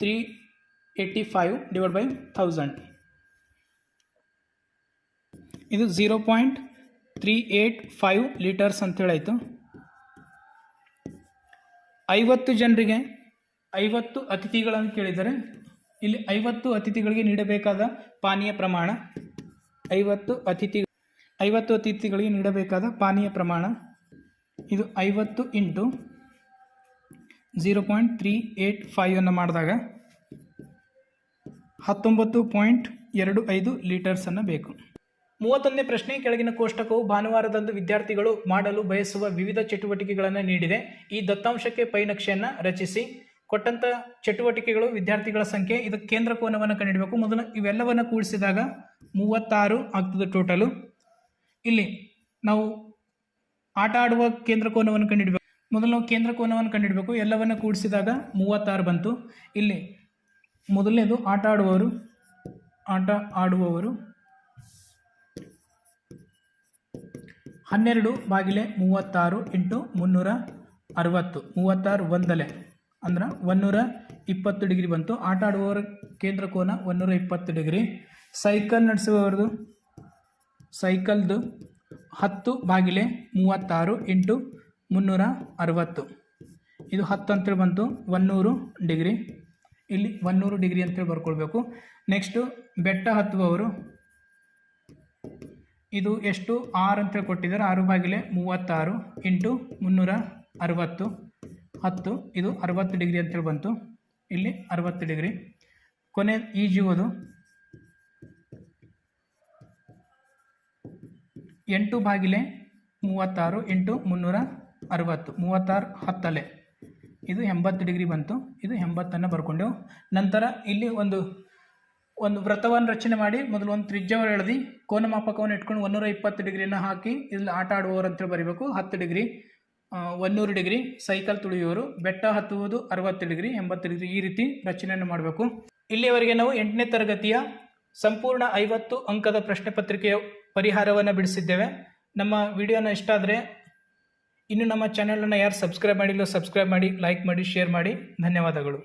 three eighty five divide by thousand ಇದು zero point three eight five litres ಅಂತೇಳಾಯಿತು. ಐವತ್ತು ಜನರಿಗೆ ಐವತ್ತು ಅತಿಥಿಗಳನ್ನು ಕೇಳಿದರೆ ಇಲ್ಲಿ ಐವತ್ತು ಅತಿಥಿಗಳಿಗೆ ನೀಡಬೇಕಾದ ಪಾನೀಯ ಪ್ರಮಾಣ, ಐವತ್ತು ಅತಿಥಿ, ಐವತ್ತು ಅತಿಥಿಗಳಿಗೆ ನೀಡಬೇಕಾದ ಪಾನೀಯ ಪ್ರಮಾಣ, ಇದು ಐವತ್ತು into zero point three eight ಫೈವನ್ನು ಮಾಡಿದಾಗ ಹತ್ತೊಂಬತ್ತು ಪಾಯಿಂಟ್ ಎರಡು ಐದು ಲೀಟರ್ಸನ್ನು ಬೇಕು. ಮೂವತ್ತೊಂದನೇ ಪ್ರಶ್ನೆ, ಕೆಳಗಿನ ಕೋಷ್ಟಕವು ಭಾನುವಾರದಂದು ವಿದ್ಯಾರ್ಥಿಗಳು ಮಾಡಲು ಬಯಸುವ ವಿವಿಧ ಚಟುವಟಿಕೆಗಳನ್ನು ನೀಡಿದೆ. ಈ ದತ್ತಾಂಶಕ್ಕೆ ಪೈ ನಕ್ಷೆಯನ್ನು ರಚಿಸಿ. ಕೊಟ್ಟಂಥ ಚಟುವಟಿಕೆಗಳು ವಿದ್ಯಾರ್ಥಿಗಳ ಸಂಖ್ಯೆ, ಇದಕ್ಕೆ ಕೇಂದ್ರ ಕೋನವನ್ನು ಕಂಡಿಡಬೇಕು ಮೊದಲು ಇವೆಲ್ಲವನ್ನು ಕೂಡಿಸಿದಾಗ ಮೂವತ್ತಾರು ಆಗ್ತದೆ ಟೋಟಲು ಇಲ್ಲಿ ನಾವು ಆಟ ಆಡುವ ಕೇಂದ್ರ ಕೋನವನ್ನು ಕಂಡಿಡಬೇಕು ಮೊದಲು ನಾವು ಕೇಂದ್ರ ಕೋನವನ್ನು ಕಂಡಿಡಬೇಕು ಎಲ್ಲವನ್ನು ಕೂಡಿಸಿದಾಗ ಮೂವತ್ತಾರು ಬಂತು. ಇಲ್ಲಿ ಮೊದಲನೇದು ಆಟ ಆಡುವವರು ಆಟ ಆಡುವವರು. ಹನ್ನೆರಡು ಬಾಗಿಲೆ ಮೂವತ್ತಾರು ಇಂಟು ಮುನ್ನೂರ ಅರವತ್ತು. ಮೂವತ್ತಾರು ಒಂದಲೆ, ಅಂದ್ರೆ ಒನ್ನೂರ ಇಪ್ಪತ್ತು ಡಿಗ್ರಿ ಬಂತು. ಆಟ ಆಡುವವರ ಕೇಂದ್ರ ಕೋನ ಒನ್ನೂರ ಇಪ್ಪತ್ತು ಡಿಗ್ರಿ. ಸೈಕಲ್ ನಡೆಸುವವರದು, ಸೈಕಲ್ದು ಹತ್ತು ಬಾಗಿಲೆ ಮೂವತ್ತಾರು ಇಂಟು ಮುನ್ನೂರ ಅರವತ್ತು. ಇದು ಹತ್ತು ಅಂತೇಳಿ ಬಂತು ಒನ್ನೂರು ಡಿಗ್ರಿ. ಇಲ್ಲಿ ಒನ್ನೂರು ಡಿಗ್ರಿ ಅಂತೇಳಿ ಬರ್ಕೊಳ್ಬೇಕು. ನೆಕ್ಸ್ಟು ಬೆಟ್ಟ ಹತ್ತುವವರು. ಇದು ಎಷ್ಟು? ಆರು ಅಂತೇಳಿ ಕೊಟ್ಟಿದ್ದಾರೆ. ಆರು ಬಾಗಿಲೆ ಮೂವತ್ತಾರು ಇಂಟು ಮುನ್ನೂರ ಅರವತ್ತು. ಹತ್ತು, ಇದು ಅರವತ್ತು ಡಿಗ್ರಿ ಅಂತೇಳಿ ಬಂತು. ಇಲ್ಲಿ ಅರವತ್ತು ಡಿಗ್ರಿ. ಕೊನೆ ಈಜುವುದು ಎಂಟು ಬಾಗಿಲೆ ಮೂವತ್ತಾರು ಇಂಟು ಮುನ್ನೂರ ಅರವತ್ತು. ಮೂವತ್ತಾರು ಹತ್ತಲೆ. ಇದು ಎಂಬತ್ತು ಡಿಗ್ರಿ ಬಂತು. ಇದು ಎಂಬತ್ತನ್ನು ಬರ್ಕೊಂಡೆವು ನಂತರ ಇಲ್ಲಿ ಒಂದು ಒಂದು ವ್ರತವನ್ನು ರಚನೆ ಮಾಡಿ ಮೊದಲು ಒಂದು ತ್ರಿಜ್ಯವನ್ನು ಎಳೆದು ಕೋನಮಾಪಕವನ್ನು ಇಟ್ಕೊಂಡು ಒನ್ನೂರ ಇಪ್ಪತ್ತು ಡಿಗ್ರಿಯನ್ನು ಹಾಕಿ ಇಲ್ಲಿ ಆಟ ಆಡುವವರು ಬರೀಬೇಕು. ಹತ್ತು ಡಿಗ್ರಿ ಒನ್ನೂರು ಡಿಗ್ರಿ ಸೈಕಲ್ ತುಳಿಯುವವರು, ಬೆಟ್ಟ ಹತ್ತುವುದು ಅರವತ್ತು ಡಿಗ್ರಿ, ಎಂಬತ್ತು ಡಿಗ್ರಿ ಈ ರೀತಿ ರಚನೆಯನ್ನು ಮಾಡಬೇಕು. ಇಲ್ಲಿಯವರೆಗೆ ನಾವು ಎಂಟನೇ ತರಗತಿಯ ಸಂಪೂರ್ಣ ಐವತ್ತು ಅಂಕದ ಪ್ರಶ್ನೆ ಪತ್ರಿಕೆಯ ಪರಿಹಾರವನ್ನು ಬಿಡಿಸಿದ್ದೇವೆ. ನಮ್ಮ ವಿಡಿಯೋನ ಇಷ್ಟ ಆದರೆ ಇನ್ನು ನಮ್ಮ ಚಾನಲನ್ನು ಯಾರು ಸಬ್ಸ್ಕ್ರೈಬ್ ಮಾಡಿಲ್ಲೋ ಸಬ್ಸ್ಕ್ರೈಬ್ ಮಾಡಿ ಲೈಕ್ ಮಾಡಿ ಶೇರ್ ಮಾಡಿ. ಧನ್ಯವಾದಗಳು.